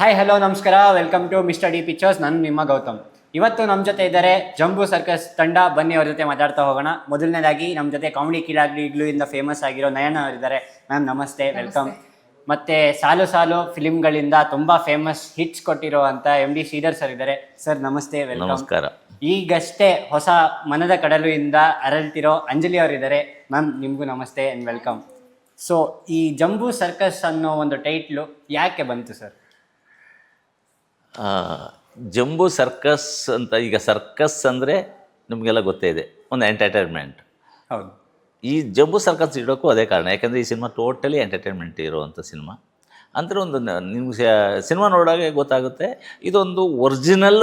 Hi hello ನಮಸ್ಕಾರ. Welcome to mister D pictures ನಾನು ನಿಮ್ಮ ಗೌತಮ್. ಇವತ್ತು ನಮ್ಮ ಜೊತೆ ಇದ್ದಾರೆ ಜಂಬೂ ಸರ್ಕಸ್ ತಂಡ. ಬನ್ನಿ ಅವ್ರ ಜೊತೆ ಮಾತಾಡ್ತಾ ಹೋಗೋಣ. ಮೊದಲನೇದಾಗಿ ನಮ್ಮ ಜೊತೆ ಕಾಮಿಡಿ ಕೀಳಾಗ್ಲಿ ಇಗ್ಲು ಇಂದ ಫೇಮಸ್ ಆಗಿರೋ ನಯನ ಅವರಿದ್ದಾರೆ. ಮ್ಯಾಮ್ ನಮಸ್ತೆ. ವೆಲ್ಕಮ್ ಮತ್ತೆ ಸಾಲು ಸಾಲು ಫಿಲಿಮ್ಗಳಿಂದ ತುಂಬಾ ಫೇಮಸ್ ಹಿಟ್ಸ್ ಕೊಟ್ಟಿರೋ ಅಂತ ಎಂ ಡಿ ಶ್ರೀಧರ್ ಸರ್ ಇದ್ದಾರೆ. ಸರ್ ನಮಸ್ತೆ. ವೆಲ್ಕಮ್ ನಮಸ್ಕಾರ. ಈಗಷ್ಟೇ ಹೊಸ ಮನದ ಕಡಲು ಇಂದ ಅರಳ್ತಿರೋ ಅಂಜಲಿ ಅವರಿದ್ದಾರೆ. ಮ್ಯಾಮ್ ನಿಮಗೂ ನಮಸ್ತೆ ಅಂಡ್ ವೆಲ್ಕಮ್ ಸೊ ಈ ಜಂಬೂ ಸರ್ಕಸ್ ಅನ್ನೋ ಒಂದು ಟೈಟ್ಲು ಯಾಕೆ ಬಂತು ಸರ್ ಜಂಬೂ ಸರ್ಕಸ್ ಅಂತ ಈಗ ಸರ್ಕಸ್ ಅಂದರೆ ನಿಮಗೆಲ್ಲ ಗೊತ್ತೇ ಇದೆ ಒಂದು ಎಂಟರ್ಟೈನ್ಮೆಂಟ್ ಹೌದು. ಈ ಜಂಬೂ ಸರ್ಕಸ್ ಇಡೋಕ್ಕೂ ಅದೇ ಕಾರಣ ಯಾಕಂದರೆ ಈ ಸಿನಿಮಾ ಟೋಟಲಿ ಎಂಟರ್ಟೈನ್ಮೆಂಟ್ ಇರುವಂಥ ಸಿನಿಮಾ. ಅಂದರೆ ಒಂದು ನಿಮ್ಗೆ ಸಿನಿಮಾ ನೋಡೋಕೆ ಗೊತ್ತಾಗುತ್ತೆ ಇದೊಂದು ಒರಿಜಿನಲ್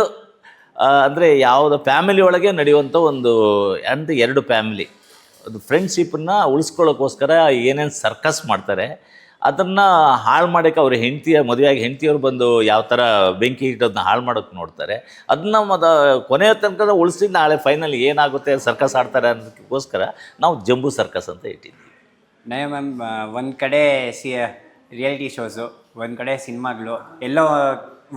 ಅಂದರೆ ಯಾವುದೋ ಫ್ಯಾಮಿಲಿ ಒಳಗೆ ನಡೆಯುವಂಥ ಒಂದು ಅಂದರೆ ಎರಡು ಫ್ಯಾಮಿಲಿ ಅದು ಫ್ರೆಂಡ್ಶಿಪ್ಪನ್ನು ಉಳಿಸ್ಕೊಳ್ಳೋಕ್ಕೋಸ್ಕರ ಏನೇನು ಸರ್ಕಸ್ ಮಾಡ್ತಾರೆ ಅದನ್ನು ಹಾಳು ಮಾಡೋಕ್ಕೆ ಅವ್ರ ಹೆಂಡತಿಯ ಮದುವೆಯಾಗಿ ಹೆಂಡತಿಯವ್ರು ಬಂದು ಯಾವ ಥರ ಬೆಂಕಿ ಇಟ್ಟೋದನ್ನ ಹಾಳು ಮಾಡೋಕ್ಕೆ ನೋಡ್ತಾರೆ. ಅದನ್ನ ಮದ ಕೊನೆಯ ತನಕ ಉಳಿಸಿ ನಾಳೆ ಫೈನಲ್ ಏನಾಗುತ್ತೆ ಸರ್ಕಸ್ ಆಡ್ತಾರೆ ಅನ್ನೋದಕ್ಕೋಸ್ಕರ ನಾವು ಜಂಬೂ ಸರ್ಕಸ್ ಅಂತ ಇಟ್ಟಿದ್ವಿ. ನಯ ಮ್ಯಾಮ್ ಒಂದು ಕಡೆ ಸಿ ರಿಯಾಲಿಟಿ ಶೋಸು ಒಂದು ಕಡೆ ಸಿನಿಮಾಗಳು ಎಲ್ಲೋ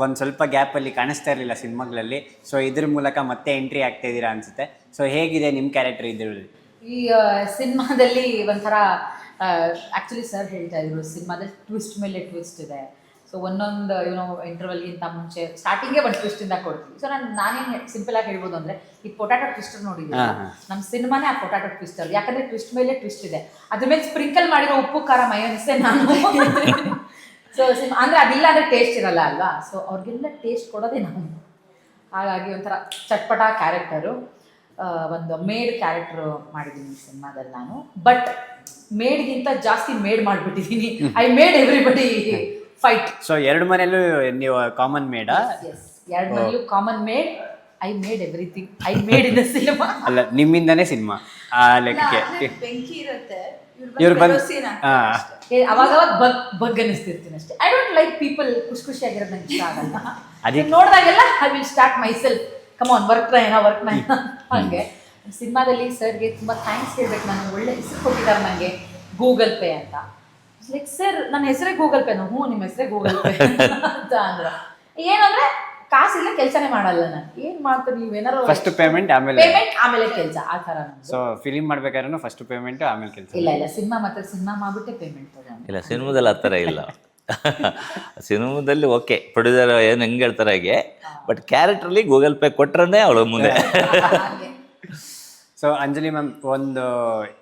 ಒಂದು ಸ್ವಲ್ಪ ಗ್ಯಾಪಲ್ಲಿ ಕಾಣಿಸ್ತಾ ಇರಲಿಲ್ಲ ಸಿನಿಮಾಗಳಲ್ಲಿ. ಸೊ ಇದ್ರ ಮೂಲಕ ಮತ್ತೆ ಎಂಟ್ರಿ ಆಗ್ತಾ ಇದ್ದೀರಾ ಅನಿಸುತ್ತೆ. ಸೊ ಹೇಗಿದೆ ನಿಮ್ಮ ಕ್ಯಾರೆಕ್ಟರ್ ಇದ್ರಲ್ಲಿ? ಈ ಸಿನಿಮಾದಲ್ಲಿ ಒಂಥರ ಆ್ಯಕ್ಚುಲಿ ಸರ್ ಹೇಳ್ತಾ ಇದ್ರು ಸಿನಿಮಾದಲ್ಲಿ ಟ್ವಿಸ್ಟ್ ಮೇಲೆ ಟ್ವಿಸ್ಟ್ ಇದೆ. ಸೊ ಒಂದೊಂದು ಏನೋ ಇಂಟರ್ವಲ್ಗಿಂತ ಮುಂಚೆ ಸ್ಟಾರ್ಟಿಂಗೇ ಒಂದು ಟ್ವಿಸ್ಟಿಂದ ಕೊಡ್ತೀವಿ. ಸೊ ನಾನು ನಾನೇನು ಸಿಂಪಲ್ ಆಗಿ ಹೇಳ್ಬೋದು ಅಂದರೆ ಈ ಪೊಟ್ಯಾಟೊ ಟ್ವಿಸ್ಟ್ ನೋಡಿದ್ದೀನಿ. ನಮ್ಮ ಸಿನಿಮಾನೇ ಆ ಪೊಟ್ಯಾಟೊ ಅಲ್ಲಿ. ಯಾಕಂದರೆ ಟ್ವಿಸ್ಟ್ ಮೇಲೆ ಟ್ವಿಸ್ಟ್ ಇದೆ. ಅದ್ರ ಮೇಲೆ ಸ್ಪ್ರಿಂಕಲ್ ಮಾಡಿರೋ ಉಪ್ಪು ಖಾರ ಮಯೋನಿಸೆ ನಾನು. ಸೊ ಸಿಮ್ ಅಂದರೆ ಅದಿಲ್ಲ ಅಂದರೆ ಟೇಸ್ಟ್ ಇರಲ್ಲ ಅಲ್ವಾ? ಸೊ ಅವ್ರಿಗೆಲ್ಲ ಟೇಸ್ಟ್ ಕೊಡೋದೇ ನಾವು. ಹಾಗಾಗಿ ಒಂಥರ ಚಟ್ಪಟ ಕ್ಯಾರೆಕ್ಟರು ಒಂದು ಮೇಡ್ ಕ್ಯಾರೆಕ್ಟರ್ ಮಾಡಿದ್ದೀನಿ ಸಿನಿಮಾದಲ್ಲಿ ನಾನು. ಬಟ್ ಮೇಡ್ಗಿಂತ ಜಾಸ್ತಿ made ಮಾಡ್ಬಿಟ್ಟಿದ್ದೀನಿ I made everybody fight so ಎರಡು ಮನೆಯಲ್ಲೂ ನೀವು ಕಾಮನ್ ಮೇಡ ಎರಡು ಮನೆಯಲ್ಲೂ common made I made everything I made in the cinema ಅಲ್ಲ ನಿಮ್ಮಿಂದನೇ ಸಿನಿಮಾ ಆ ಲೆಕ್ಕಕ್ಕೆ ಬೆಂಕಿ ಇರುತ್ತೆ. ಇವ್ರು ಬಂದು ಅವಾಗ ಅವಾಗ ಬಗ್ ಬಗ್ ಅನಿಸ್ತಿರ್ತೀನಿ ಅಷ್ಟೇ. ಐ ಡೋಂಟ್ ಲೈಕ್ ಪೀಪಲ್ ಖುಷಿ ಖುಷಿಯಾಗಿರೋದು ನಂಗೆ ಇಷ್ಟ ಆಗಲ್ಲ. ಅದಕ್ಕೆ- ನೋಡಿದಾಗೆಲ್ಲ I will start myself come on work ಏನೋ ವರ್ಕ್ ಹಂಗೆ. ಸಿನಿಮಾದಲ್ಲಿ ಸರ್ಗೆ ತುಂಬ ಥ್ಯಾಂಕ್ಸ್ ಹೇಳ್ಬೇಕು. ನಾನು ಒಳ್ಳೆ ಹೆಸರು ಕೊಟ್ಟಿದ್ದಾರೆ ನನಗೆ ಗೂಗಲ್ ಪೇ ಅಂತ. ಲೈಕ್ ಸರ್ ನನ್ನ ಹೆಸರೇ ಗೂಗಲ್ ಪೇನ ಹ್ಞೂ ನಿಮ್ಮ ಹೆಸರೇ ಗೂಗಲ್ ಪೇ ಅಂತ ಅಂದ್ರೆ. ಏನಂದ್ರೆ ಕಾಸಿಲ್ಲ ಕೆಲಸನೇ ಮಾಡಲ್ಲ ನಾನು. ಏನು ಮಾಡ್ತೀನಿ ನೀವೇನಾರು ಫಸ್ಟ್ ಪೇಮೆಂಟ್ ಆಮೇಲೆ ಪೇಮೆಂಟ್ ಆಮೇಲೆ ಕೆಲಸ. ಆ ಥರ ಸೊ ಫಿಲಿಮ್ ಮಾಡ್ಬೇಕಾದ್ರೂ ಫಸ್ಟ್ ಪೇಮೆಂಟ್ ಆಮೇಲೆ ಕೆಲಸ. ಇಲ್ಲ ಇಲ್ಲ. ಸಿನಿಮಾ ಮಾತ್ರ ಸಿನಿಮಾ ಮಾಡ್ಬಿಟ್ಟೆ ಪೇಮೆಂಟ್ ತಗೊಂಡು. ಇಲ್ಲ ಸಿನಿಮಾದಲ್ಲಿ ಆ ಥರ ಇಲ್ಲ. ಸಿನಿಮಾದಲ್ಲಿ ಓಕೆ. ಪ್ರೊಡ್ಯೂಸರ್ ಏನು ಹೆಂಗೆ ಹೇಳ್ತಾರೆ ಹಾಗೆ ಬಟ್ ಕ್ಯಾರೆಕ್ಟ್ರಲ್ಲಿ ಗೂಗಲ್ ಪೇ ಕೊಟ್ರೇ ಅವಳು ಮುಂದೆ. ಸೊ ಅಂಜಲಿ ಮ್ಯಾಮ್ ಒಂದು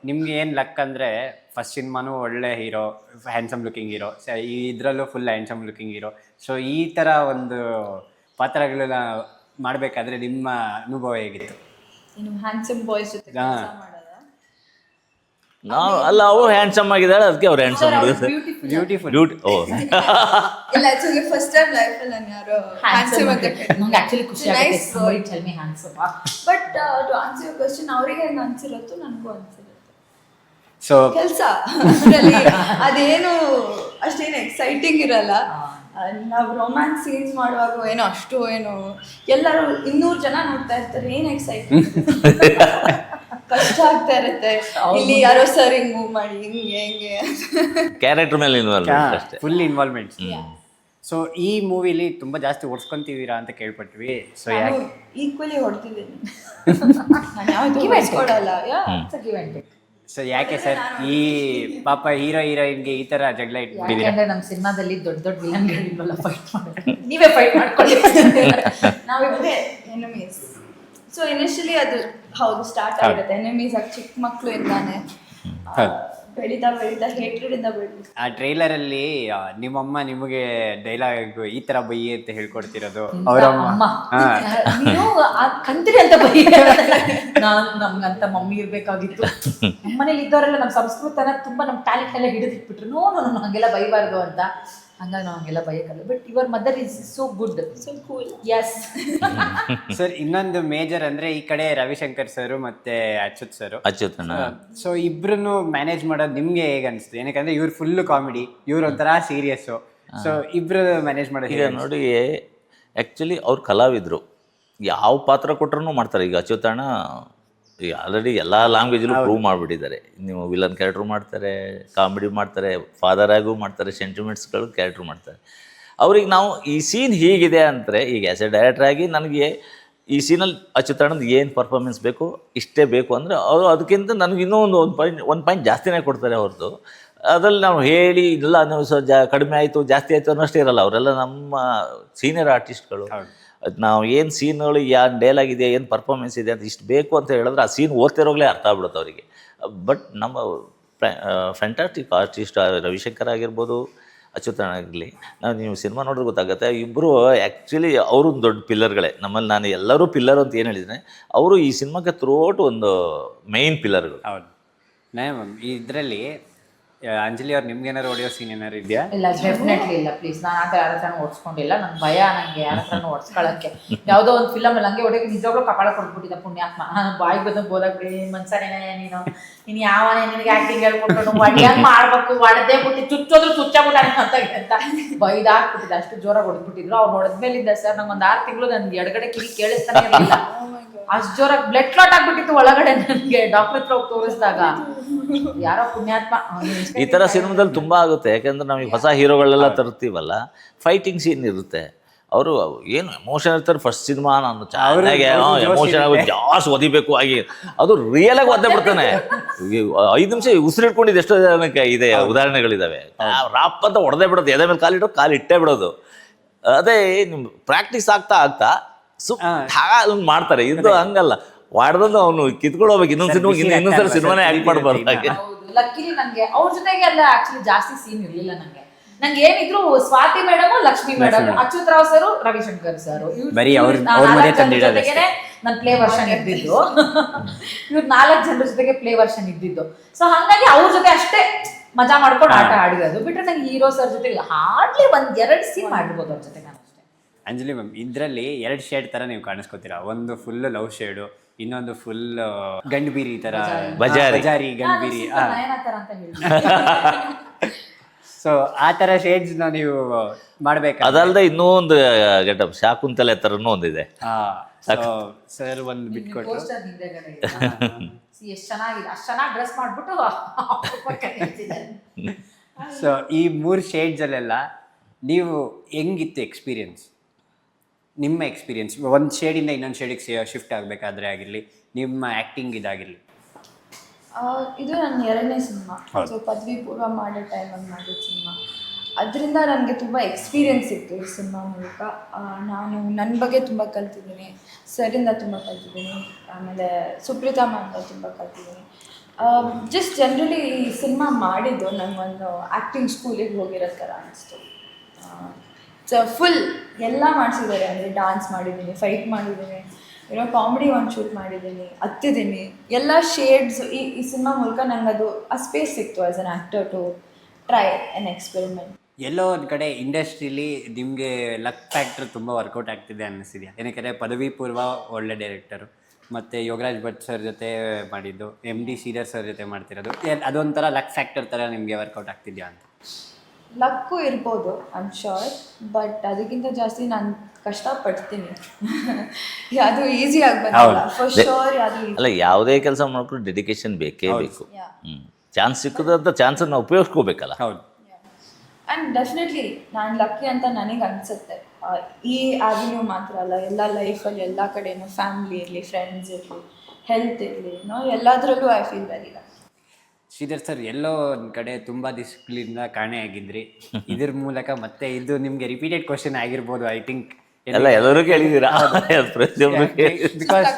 ನಿಮ್ಗೆ ಏನು ಲಕ್ ಅಂದರೆ ಫಸ್ಟ್ ಸಿನಿಮಾನು ಒಳ್ಳೆ ಹೀರೋ ಹ್ಯಾಂಡ್ಸಮ್ ಲುಕಿಂಗ್ ಹೀರೋ ಈ ಇದರಲ್ಲೂ full handsome looking hero so ಈ ಥರ ಒಂದು ಪಾತ್ರಗಳನ್ನ ಮಾಡಬೇಕಾದ್ರೆ ನಿಮ್ಮ ಅನುಭವ ಹೇಗಿತ್ತು? ಹ್ಯಾಂಡ್ಸಮ್ ಬಾಯ್ಸ್ ಜೊತೆ ನಾವು ಅಲ್ಲ ಅವು ಹ್ಯಾಂಡ್ಸಮ್ ಆಗಿದ್ದಾಳೆ ಅದಕ್ಕೆ ಅವ್ರು ಹ್ಯಾಂಡ್ಸಮ್ ಬ್ಯೂಟಿಫುಲ್ ಬ್ಯೂಟಿಫುಲ್ ಬ್ಯೂಟಿ ಓ. ಇಲ್ಲ ಆಕ್ಚುಲಿ ಫಸ್ಟ್ ಟೈಮ್ ಲೈಫ್ ಅಲ್ಲಿ ನಾನು ಯಾರು ಹ್ಯಾಂಡ್ಸಮ್ ಅಂತ ನಂಗೆ ಆಕ್ಚುಲಿ ಖುಷಿ ಆಗುತ್ತೆ. somebody tell me handsome. But to answer your question ಅವರಿಗೆ ಹೆಂಗ್ ಅನ್ಸಿರುತ್ತೋ ನನಗೂ ಅನ್ಸಿರುತ್ತೆ. ಸೊ ಕೆಲಸ. ಅದೇನು ಅಷ್ಟೇನು ಎಕ್ಸೈಟಿಂಗ್ ಇರಲ್ಲ. ನಾವು ರೊಮ್ಯಾನ್ಸ್ ಸೀನ್ಸ್ ಮಾಡುವಾಗ ಏನೋ ಅಷ್ಟು ಏನೋ ಎಲ್ಲರೂ ಇನ್ನೂರು ಜನ ನೋಡ್ತಾ ಇರ್ತಾರೆ ಏನು ಎಕ್ಸೈಟಿಂಗ್ ಕಷ್ಟ ಆಗ್ತಾ ಇರುತ್ತೆ. ಇಲ್ಲಿ ಯಾರೋ ಸರ್ ಹಿಂಗ್ ಮೂವ್ ಮಾಡಿ ಹಿಂಗೆ ಹೆಂಗೆ ಕ್ಯಾರೆಕ್ಟರ್ ಮೇಲೆ ಇನ್ವಾಲ್ವ್ಮೆಂಟ್ ಅಷ್ಟೇ. ಫುಲ್ ಇನ್ವಾಲ್ವ್ಮೆಂಟ್ ಸೊ ಈ ಮೂವಿಲಿ ತುಂಬಾ ಜಾಸ್ತಿ ಓಡಿಸ್ಕೊಂತೀವಿರಾ ಅಂತ ಕೇಳ್ಪಟ್ವಿ. ಸೊ ಯಾಕೆ? ಈಕ್ವಲಿ ಹೊಡ್ತಿದ್ದೀನಿ ನಾನು ಯಾ. ಸೊ ಯಾಕೆ ಸರ್ ಈ ಪಾಪ ಹೀರೋ ಹೀರೋಯಿನ್ಗೆ ಈ ತರ ಜಗಳ ಇಟ್ಬಿಟ್ಟಿದ್ದೀರಾ? ಯಾಕೆಂದ್ರೆ ನಮ್ಮ ಸಿನಿಮಾದಲ್ಲಿ ದೊಡ್ಡ ದೊಡ್ಡ ವಿಲನ್ಗಳಿಲ್ವಲ್ಲ ಫೈಟ್ ಮಾಡಿ ನೀವೇ ಫೈಟ್ ಮಾಡ್ಕೊಳ್ಳಿ ಎನಿಮೀಸ್ ಸೊ ಇನಿಷಿಯಲಿ ಅದು ಹೌದು ಸ್ಟಾರ್ಟ್ ಆಗುತ್ತೆ. ಎನಿಮೀಸ್ ಆಗಿ ಚಿಕ್ಕ ಮಕ್ಕಳು ಇಂದಾನೆ ಆ, ಬೆಳೀತಾ ಬೆಳೀತಾ ಹೇಟ್ರೆಡ್ ಇಂದ ಬೆಳೀತಾ ಆ ಟ್ರೈಲರಲ್ಲಿ ನಿಮ್ಮಮ್ಮ ನಿಮಗೆ ಡೈಲಾಗ್ ಈ ತರ ಬೈಯಿ ಅಂತ ಹೇಳ್ಕೊಡ್ತಿರೋದು. ಅವರಮ್ಮ. ನೀವು ಆ ಕಂತ್ರಿ ಅಂತ ಬೈ. ನಾನು ನಮ್ಗಂತ ಮಮ್ಮಿ ಇರ್ಬೇಕಾಗಿತ್ತು. ನಮ್ಮನೇಲಿ ಇದ್ದವರೆಲ್ಲ ನಮ್ಮ ಸಂಸ್ಕೃತನ ತುಂಬಾ ನಮ್ಮ ಟ್ಯಾಲೆಂಟ್ ಎಲ್ಲ ಹಿಡಿದಿಟ್ಬಿಟ್ರು. ನೋ ನೋ ನೋ ಹಂಗೆಲ್ಲ ಬೈಬಾರ್ದು ಅಂತ. ಹಂಗಾಗಿ ನಾವು ಹಂಗೆಲ್ಲ ಬಯಕಲ್ಲ. But your mother is so good so cool yes sir ಇನ್ನೊಂದು ಮೇಜರ್ ಅಂದ್ರೆ ಈ ಕಡೆ ರವಿಶಂಕರ್ ಸರ್ ಮತ್ತೆ ಅಚ್ಯುತ್ ಸರ್ ಅಚ್ಯುತ್ ಸೊ ಇಬ್ರು ಮ್ಯಾನೇಜ್ ಮಾಡೋದು ನಿಮ್ಗೆ ಹೇಗೆ ಅನಿಸ್ತು? ಏನಕ್ಕಂದ್ರೆ ಇವ್ರು ಫುಲ್ ಕಾಮಿಡಿ ಇವ್ರು ಒಂಥರ ಸೀರಿಯಸ್ಸು ಸೊ ಇಬ್ರು ಮ್ಯಾನೇಜ್ ಮಾಡೋದು ಈಗ ಹೇಗೆ ಅನ್ಸ್ತು? ನೋಡಿ ಆ್ಯಕ್ಚುಲಿ ಅವ್ರು ಕಲಾವಿದರು. ಯಾವ ಪಾತ್ರ ಕೊಟ್ರೂ ಮಾಡ್ತಾರೆ. ಈಗ ಅಚ್ಯುತಣ್ಣ ಈಗ ಆಲ್ರೆಡಿ ಎಲ್ಲ ಲ್ಯಾಂಗ್ವೇಜಲ್ಲೂ ಪ್ರೂವ್ ಮಾಡಿಬಿಟ್ಟಿದ್ದಾರೆ. ನೀವು ವಿಲನ್ ಕ್ಯಾರೆಕ್ಟ್ರ್ ಮಾಡ್ತಾರೆ ಕಾಮಿಡಿ ಮಾಡ್ತಾರೆ ಫಾದರ್ ಆಗೂ ಮಾಡ್ತಾರೆ ಸೆಂಟಿಮೆಂಟ್ಸ್ಗಳು ಕ್ಯಾರೆಕ್ಟ್ರ್ ಮಾಡ್ತಾರೆ. ಅವ್ರಿಗೆ ನಾವು ಈ ಸೀನ್ ಹೀಗಿದೆ ಅಂದರೆ ಈಗ ಆ್ಯಸ್ ಎ ಡೈರೆಕ್ಟರ್ ಆಗಿ ನನಗೆ ಈ ಸೀನಲ್ಲಿ ಅಚ್ಯುತಾನಂದ್ ಏನು ಪರ್ಫಾರ್ಮೆನ್ಸ್ ಬೇಕು ಇಷ್ಟೇ ಬೇಕು ಅಂದರೆ ಅವರು ಅದಕ್ಕಿಂತ ನನಗೆ ಇನ್ನೂ ಒಂದು ಒಂದು ಪಾಯಿಂಟ್ ಒಂದು ಪಾಯಿಂಟ್ ಜಾಸ್ತಿನೇ ಕೊಡ್ತಾರೆ ಹೊರತು ಅದರಲ್ಲಿ ನಾವು ಹೇಳಿ ಇಲ್ಲ ನೀವು ಸೊ ಜಾ ಕಡಿಮೆ ಆಯಿತು ಜಾಸ್ತಿ ಆಯಿತು ಅನ್ನೋಷ್ಟೇ ಇರಲ್ಲ. ಅವರೆಲ್ಲ ನಮ್ಮ ಸೀನಿಯರ್ ಆರ್ಟಿಸ್ಟ್ಗಳು ನಾವು ಏನು ಸೀನ್ಗಳು ಯಾವ ಡೇಲಾಗ್ ಇದೆ ಏನು ಪರ್ಫಾರ್ಮೆನ್ಸ್ ಇದೆ ಅಂತ ಇಷ್ಟು ಬೇಕು ಅಂತ ಹೇಳಿದ್ರೆ ಆ ಸೀನ್ ಓದ್ತಿರೋಗ್ಲೇ ಅರ್ಥ ಆಗ್ಬಿಡುತ್ತೆ ಅವರಿಗೆ. ಬಟ್ ನಮ್ಮ ಫ್ಯಾಂಟಾಸ್ಟಿಕ್ ಆರ್ಟಿಸ್ಟ್ ರವಿಶಂಕರ್ ಆಗಿರ್ಬೋದು ಅಚ್ಯುತನ ಆಗಲಿ ನಾವು ನೀವು ಸಿನಿಮಾ ನೋಡಿದ್ರೆ ಗೊತ್ತಾಗುತ್ತೆ ಇಬ್ಬರು ಆ್ಯಕ್ಚುಲಿ ಅವರು ದೊಡ್ಡ ಪಿಲ್ಲರ್ಗಳೇ ನಮ್ಮಲ್ಲಿ ನಾನು ಎಲ್ಲರೂ ಪಿಲ್ಲರ್ ಅಂತ ಏನು ಹೇಳಿದ್ರೆ ಅವರು ಈ ಸಿನಿಮಾಕ್ಕೆ ಥ್ರೂಔಟ್ ಒಂದು ಮೇಯ್ನ್ ಪಿಲ್ಲರ್ಗಳು ಹೌದು. ಮ್ಯಾಮ್ ಇದರಲ್ಲಿ ಅಂಜಲಿ ಅವ್ರು ನಿಮ್ಗೆ ಏನಾರು ಹೊಡೆಯೋ ಸೀನ್ ಏನಾರು ಇದೆಯಾ? ಇಲ್ಲ ಡೆಫಿನೆಟ್ಲಿ ಇಲ್ಲ ಪ್ಲೀಸ್ ನಾನು ಆ ಥರ ಯಾರ ಹತ್ರನೂ ಓಡಿಸ್ಕೊಂಡಿಲ್ಲ. ನಂಗೆ ಭಯ ನನಗೆ ಯಾರ ಹತ್ರನೂ ಓಡಿಸ್ಕೊಳ್ಳೋಕ್ಕೆ ಯಾವುದೋ ಒಂದು ಫಿಲಮ್ ಅಲ್ಲಿ ಹಂಗೆ ಹೊಡೆಯೋಕೆ ನಿಜವಾಗ್ಲೂ ಕಪಾಳ ಕೊಟ್ಬಿಟ್ಟಿದ್ದ ಪುಣ್ಯಾತ್ಮ. ನಾನು ಬಾಯಿಗೆ ಬಂದು ಬೋದಾಗ್ಬಿಡಿ ಮನ್ಸನೇನೆ ನೀನು. ನೀನು ಯಾವನೇ ನಿನಗೆ ಆ್ಯಕ್ಟಿಂಗ್ ಹೇಳ್ಕೊಟ್ಟು ಒಳ್ಳೆಯಾಗಿ ಮಾಡಬೇಕು ಒಡೆದೇ ಬಿಟ್ಟು ಚುಚ್ಚೋದ್ರು ಚುಚ್ಚಾಬಿಟ್ಟ ಅಂತ ಅಂತ ಬೈದಾಕ್ಬಿಟ್ಟಿದ್ದೆ ಅಷ್ಟು ಜೋರಾಗಿ ಹೊಡೆದ್ಬಿಟ್ಟಿದ್ರು. ಅವ್ರು ಹೊಡೆದ್ಮೇಲಿದ್ದ ಸರ್ ನಂಗೆ ಒಂದು ಆರು ತಿಂಗಳು ನನ್ಗೆ ಎಡಗಡೆ ಕಿವಿ ಕೇಳಿಸ್ತಾನೆ ಇರಲಿಲ್ಲ. ಅಷ್ಟು ಜೋರಾಗಿ ಬ್ಲಡ್ ಕ್ಲಾಟ್ ಆಗ್ಬಿಟ್ಟಿತ್ತು ಒಳಗಡೆ ನನಗೆ. ಡಾಕ್ಟರ್ ಹತ್ರ ಹೋಗಿ ತೋರಿಸಿದಾಗ. ಯಾರೋ ಪುಣ್ಯಾತ್ಮ. ಈ ಥರ ಸಿನಿಮಾದಲ್ಲಿ ತುಂಬ ಆಗುತ್ತೆ. ಯಾಕೆಂದ್ರೆ ನಮಗೆ ಹೊಸ ಹೀರೋಗಳೆಲ್ಲ ತರ್ತೀವಲ್ಲ ಫೈಟಿಂಗ್ ಸೀನ್ ಇರುತ್ತೆ. ಅವರು ಏನು ಎಮೋಷನ್ ಇರ್ತಾರೆ ಫಸ್ಟ್ ಸಿನಿಮಾ ನಾನು ಚೆನ್ನಾಗಿ ಎಮೋಷನ್ ಆಗಿ ಜಾಸ್ತಿ ಒದಿಬೇಕು ಆಗಿ ಅದು ರಿಯಲ್ ಆಗಿ ಒದ್ದೆ ಬಿಡ್ತಾನೆ. ಐದು ನಿಮಿಷ ಉಸಿರಿಟ್ಕೊಂಡಿದ್ದು ಎಷ್ಟೋ ಜನಕ್ಕೆ ಇದೆ ಉದಾಹರಣೆಗಳಿದಾವೆ. ರಾಪ್ ಅಂತ ಹೊಡೆದೇ ಬಿಡೋದು ಎದೆ ಮೇಲೆ ಕಾಲಿಟ್ಟು ಕಾಲು ಇಟ್ಟೇ ಬಿಡೋದು. ಅದೇ ನಿಮ್ಮ ಪ್ರಾಕ್ಟೀಸ್ ಆಗ್ತಾ ಆಗ್ತಾ ಸುಪ್ ಮಾಡ್ತಾರೆ. ಇದು ಹಂಗಲ್ಲ. ಮಾಡ್ದಂದು ಅವನು ಕಿತ್ಕೊಂಡು ಇನ್ನೊಂದ್ ಇನ್ನೊಂದು ಸಿನಿಮಾ ಇನ್ನೊಂದ್ಸಲ ಸಿನಿಮಾನೇ ಆಕ್ಟ್ ಮಾಡಬಾರ್ದು ಹಾಗೆ ಲಕ್ಕಿಲಿ ನಂಗೆ ಅವ್ರ ಜೊತೆಗೆ ಎಲ್ಲ ಆಕ್ಚುಲಿ ಜಾಸ್ತಿ ಸೀನ್ ಇರ್ಲಿಲ್ಲ ನಂಗೆ. ನಂಗೆ ಏನಿದ್ರು Swathi madam Lakshmi madam Achyut Rao sir Ravishankar sir. ಬರೀ ಅವ್ರ ಅವ್ರ ಮನೆ ತಂದಿಡೋದು. ನನ್ನ ಪ್ಲೇ ವರ್ಷನ್ ಇದ್ದಿದ್ದು. ಇವ್ರು ನಾಲ್ಕು ಜನರ ಜೊತೆಗೆ ಪ್ಲೇ ವರ್ಷನ್ ಇದ್ದಿದ್ದು. ಸೊ ಹಂಗಾಗಿ ಅವ್ರ ಜೊತೆ ಅಷ್ಟೇ ಮಜಾ ಮಾಡ್ಕೊಂಡು ಆಟ ಆಡಿರೋದು. ಬಿಟ್ರೆ ನಂಗೆ ಹೀರೋ ಸರ್ ಜೊತೆ ಹಾರ್ಡ್ಲಿ ಒಂದ್ ಎರಡ್ ಸೀನ್ ಮಾಡಿರ್ಬೋದು ಅವ್ರ ಜೊತೆ ನಾನು. ಅಂಜಲಿ ಮ್ಯಾಮ್ ಇದರಲ್ಲಿ ಎರಡು ಶೇಡ್ ತರ ನೀವು ಕಾಣಿಸ್ಕೊತೀರಾ? ಒಂದು ಫುಲ್ ಲವ್ ಶೇಡು ಇನ್ನೊಂದು ಫುಲ್ ಗಂಡ್ಬೀರಿ ತರ ಬಜಾರಿ. ಬಜಾರಿ. ಗಂಡ್ಬೀರಿ ಸೊ ಆ. ತರ ಶೇಡ್ಸ್ ನೀವು ಮಾಡ್ಬೇಕು? ಅದಲ್ಲದೆ ಇನ್ನೂ ಒಂದು ಗೆಟಪ್ ಶಾಕುಂತಲೆ ಥರನೂ ಒಂದಿದೆ. ಸರ್ ಒಂದು ಬಿಟ್ಕೊಟ್ರು ಎಷ್ಟು ಚೆನ್ನಾಗಿದೆ ಅಷ್ಟು ಚೆನ್ನಾಗಿ ಡ್ರೆಸ್ ಮಾಡ್ಬಿಟ್ಟು. ಸೊ ಈ ಮೂರು ಶೇಡ್ಸಲ್ಲೆಲ್ಲ ನೀವು ಹೆಂಗಿತ್ತು ಎಕ್ಸ್ಪೀರಿಯನ್ಸ್ ನಿಮ್ಮ ಎಕ್ಸ್ಪೀರಿಯನ್ಸ್ ಒಂದು ಶೇಡಿಂದ ಇನ್ನೊಂದು ಶೇಡಿಗೆ ಶಿಫ್ಟ್ ಆಗಬೇಕಾದ್ರೆ ಆಗಿರಲಿ ನಿಮ್ಮ ಆ್ಯಕ್ಟಿಂಗ್ ಇದಾಗಿರಲಿ. ಇದು ನನ್ನ ಎರಡನೇ ಸಿನಿಮಾ ಸೊ ಪದವಿ ಪೂರ್ವ ಮಾಡೋ ಟೈಮಲ್ಲಿ ಮಾಡಿದ ಸಿನಿಮಾ ಅದರಿಂದ ನನಗೆ ತುಂಬ ಎಕ್ಸ್ಪೀರಿಯೆನ್ಸ್ ಇತ್ತು ಈ ಸಿನಿಮಾ ಮೂಲಕ. ನಾನು ನನ್ನ ಬಗ್ಗೆ ತುಂಬ ಕಲ್ತಿದ್ದೀನಿ. ಸರಿಂದ ತುಂಬ ಕಲ್ತಿದ್ದೀನಿ. ಆಮೇಲೆ ಸುಪ್ರೀತಾ ಮ್ಯಾಮ್ ತುಂಬ ಕಲ್ತಿದ್ದೀನಿ. ಜಸ್ಟ್ ಜನರಲಿ ಈ ಸಿನಿಮಾ ಮಾಡಿದ್ದು ನನಗೊಂದು ಆ್ಯಕ್ಟಿಂಗ್ ಸ್ಕೂಲಿಗೆ ಹೋಗಿರೋ ಥರ ಅನಿಸ್ತು. ಸೊ ಫುಲ್ ಎಲ್ಲ ಮಾಡಿಸಿದ್ದಾರೆ. ಅಂದರೆ ಡಾನ್ಸ್ ಮಾಡಿದ್ದೀನಿ ಫೈಟ್ ಮಾಡಿದ್ದೀನಿ, ಏನೋ ಕಾಮಿಡಿ ಒಂದು ಶೂಟ್ ಮಾಡಿದ್ದೀನಿ, ಹತ್ತಿದ್ದೀನಿ. ಎಲ್ಲ ಶೇಡ್ಸ್ ಈ ಈ ಸಿನಿಮಾ ಮೂಲಕ ನಂಗೆ ಅದು, ಆ ಸ್ಪೇಸ್ ಸಿಕ್ತು as an actor to try an experiment ಎಲ್ಲೋ ಒಂದು ಕಡೆ ಇಂಡಸ್ಟ್ರೀಲಿ ನಿಮಗೆ ಲಕ್ ಫ್ಯಾಕ್ಟರ್ ತುಂಬ ವರ್ಕೌಟ್ ಆಗ್ತಿದೆ ಅನ್ನಿಸಿದೆಯಾ ಏನಕ್ಕೆ ಪದವಿ ಪೂರ್ವ ಒಳ್ಳೆ ಡೈರೆಕ್ಟರು ಮತ್ತು ಯೋಗರಾಜ್ ಭಟ್ ಸರ್ ಜೊತೆ ಮಾಡಿದ್ದು ಎಂ ಡಿ ಸೀರಿಯರ್ ಸರ್ ಜೊತೆ ಮಾಡ್ತಿರೋದು ಅದೊಂಥರ ಲಕ್ ಫ್ಯಾಕ್ಟರ್ ಥರ ನಿಮಗೆ ವರ್ಕೌಟ್ ಆಗ್ತಿದೆಯಾ ಅಂತ? ಲಕ್ಕು ಇರ್ಬೋದು ಐಮ್ ಶೋರ್ ಬಟ್ ಅದಕ್ಕಿಂತ ಜಾಸ್ತಿ ನಾನು ಕಷ್ಟಪಡ್ತೀನಿ. ಅದು ಈಸಿ ಆಗಬೇಕಲ್ಲ ಹೌದು. ಫಾರ್ ಶೋರ್ ಅದು ಅಲ್ಲ ಯಾವುದೇ ಕೆಲಸ ಮಾಡ್ಕೊಂಡು ಡೆಡಿಕೇಶನ್ ಬೇಕೇ ಬೇಕು. ಚಾನ್ಸ್ ಸಿಕ್ಕದಂಥ ಚಾನ್ಸನ್ನು ಉಪಯೋಗಿಸ್ಕೋಬೇಕಲ್ಲ. ಹೌದು. ಆ್ಯಂಡ್ ಡೆಫಿನೆಟ್ಲಿ ನಾನು ಲಕ್ಕಿ ಅಂತ ನನಗೆ ಅನಿಸುತ್ತೆ. ಈ ಆ್ಯವಿನ್ಯೂ ಮಾತ್ರ ಅಲ್ಲ ಎಲ್ಲ ಲೈಫಲ್ಲಿ ಎಲ್ಲ ಕಡೆನೂ ಫ್ಯಾಮ್ಲಿ ಇರಲಿ ಫ್ರೆಂಡ್ಸ್ ಇರಲಿ ಹೆಲ್ತ್ ಇರಲಿ ನೋ ಎಲ್ಲದರಲ್ಲೂ I feel very luck Sridhar sir ಎಲ್ಲೋ ಒಂದ್ ಕಡೆ ತುಂಬ ಡಿಸಿಪ್ಲಿನ್ ಕಾಣೆ ಆಗಿದ್ರಿ. ಇದ್ರ ಮೂಲಕ ಮತ್ತೆ ಇದು ನಿಮ್ಗೆ ರಿಪೀಟೆಡ್ ಕ್ವಶನ್ ಆಗಿರ್ಬೋದು ಐ ಥಿಂಕ್ ಎಲ್ಲ ಎಲ್ಲರೂ ಕೇಳಿದ್ದೀರಾ? ಪ್ರತಿಯೊಬ್ಬರು ಕೇಳಿ ಬಿಕಾಸ್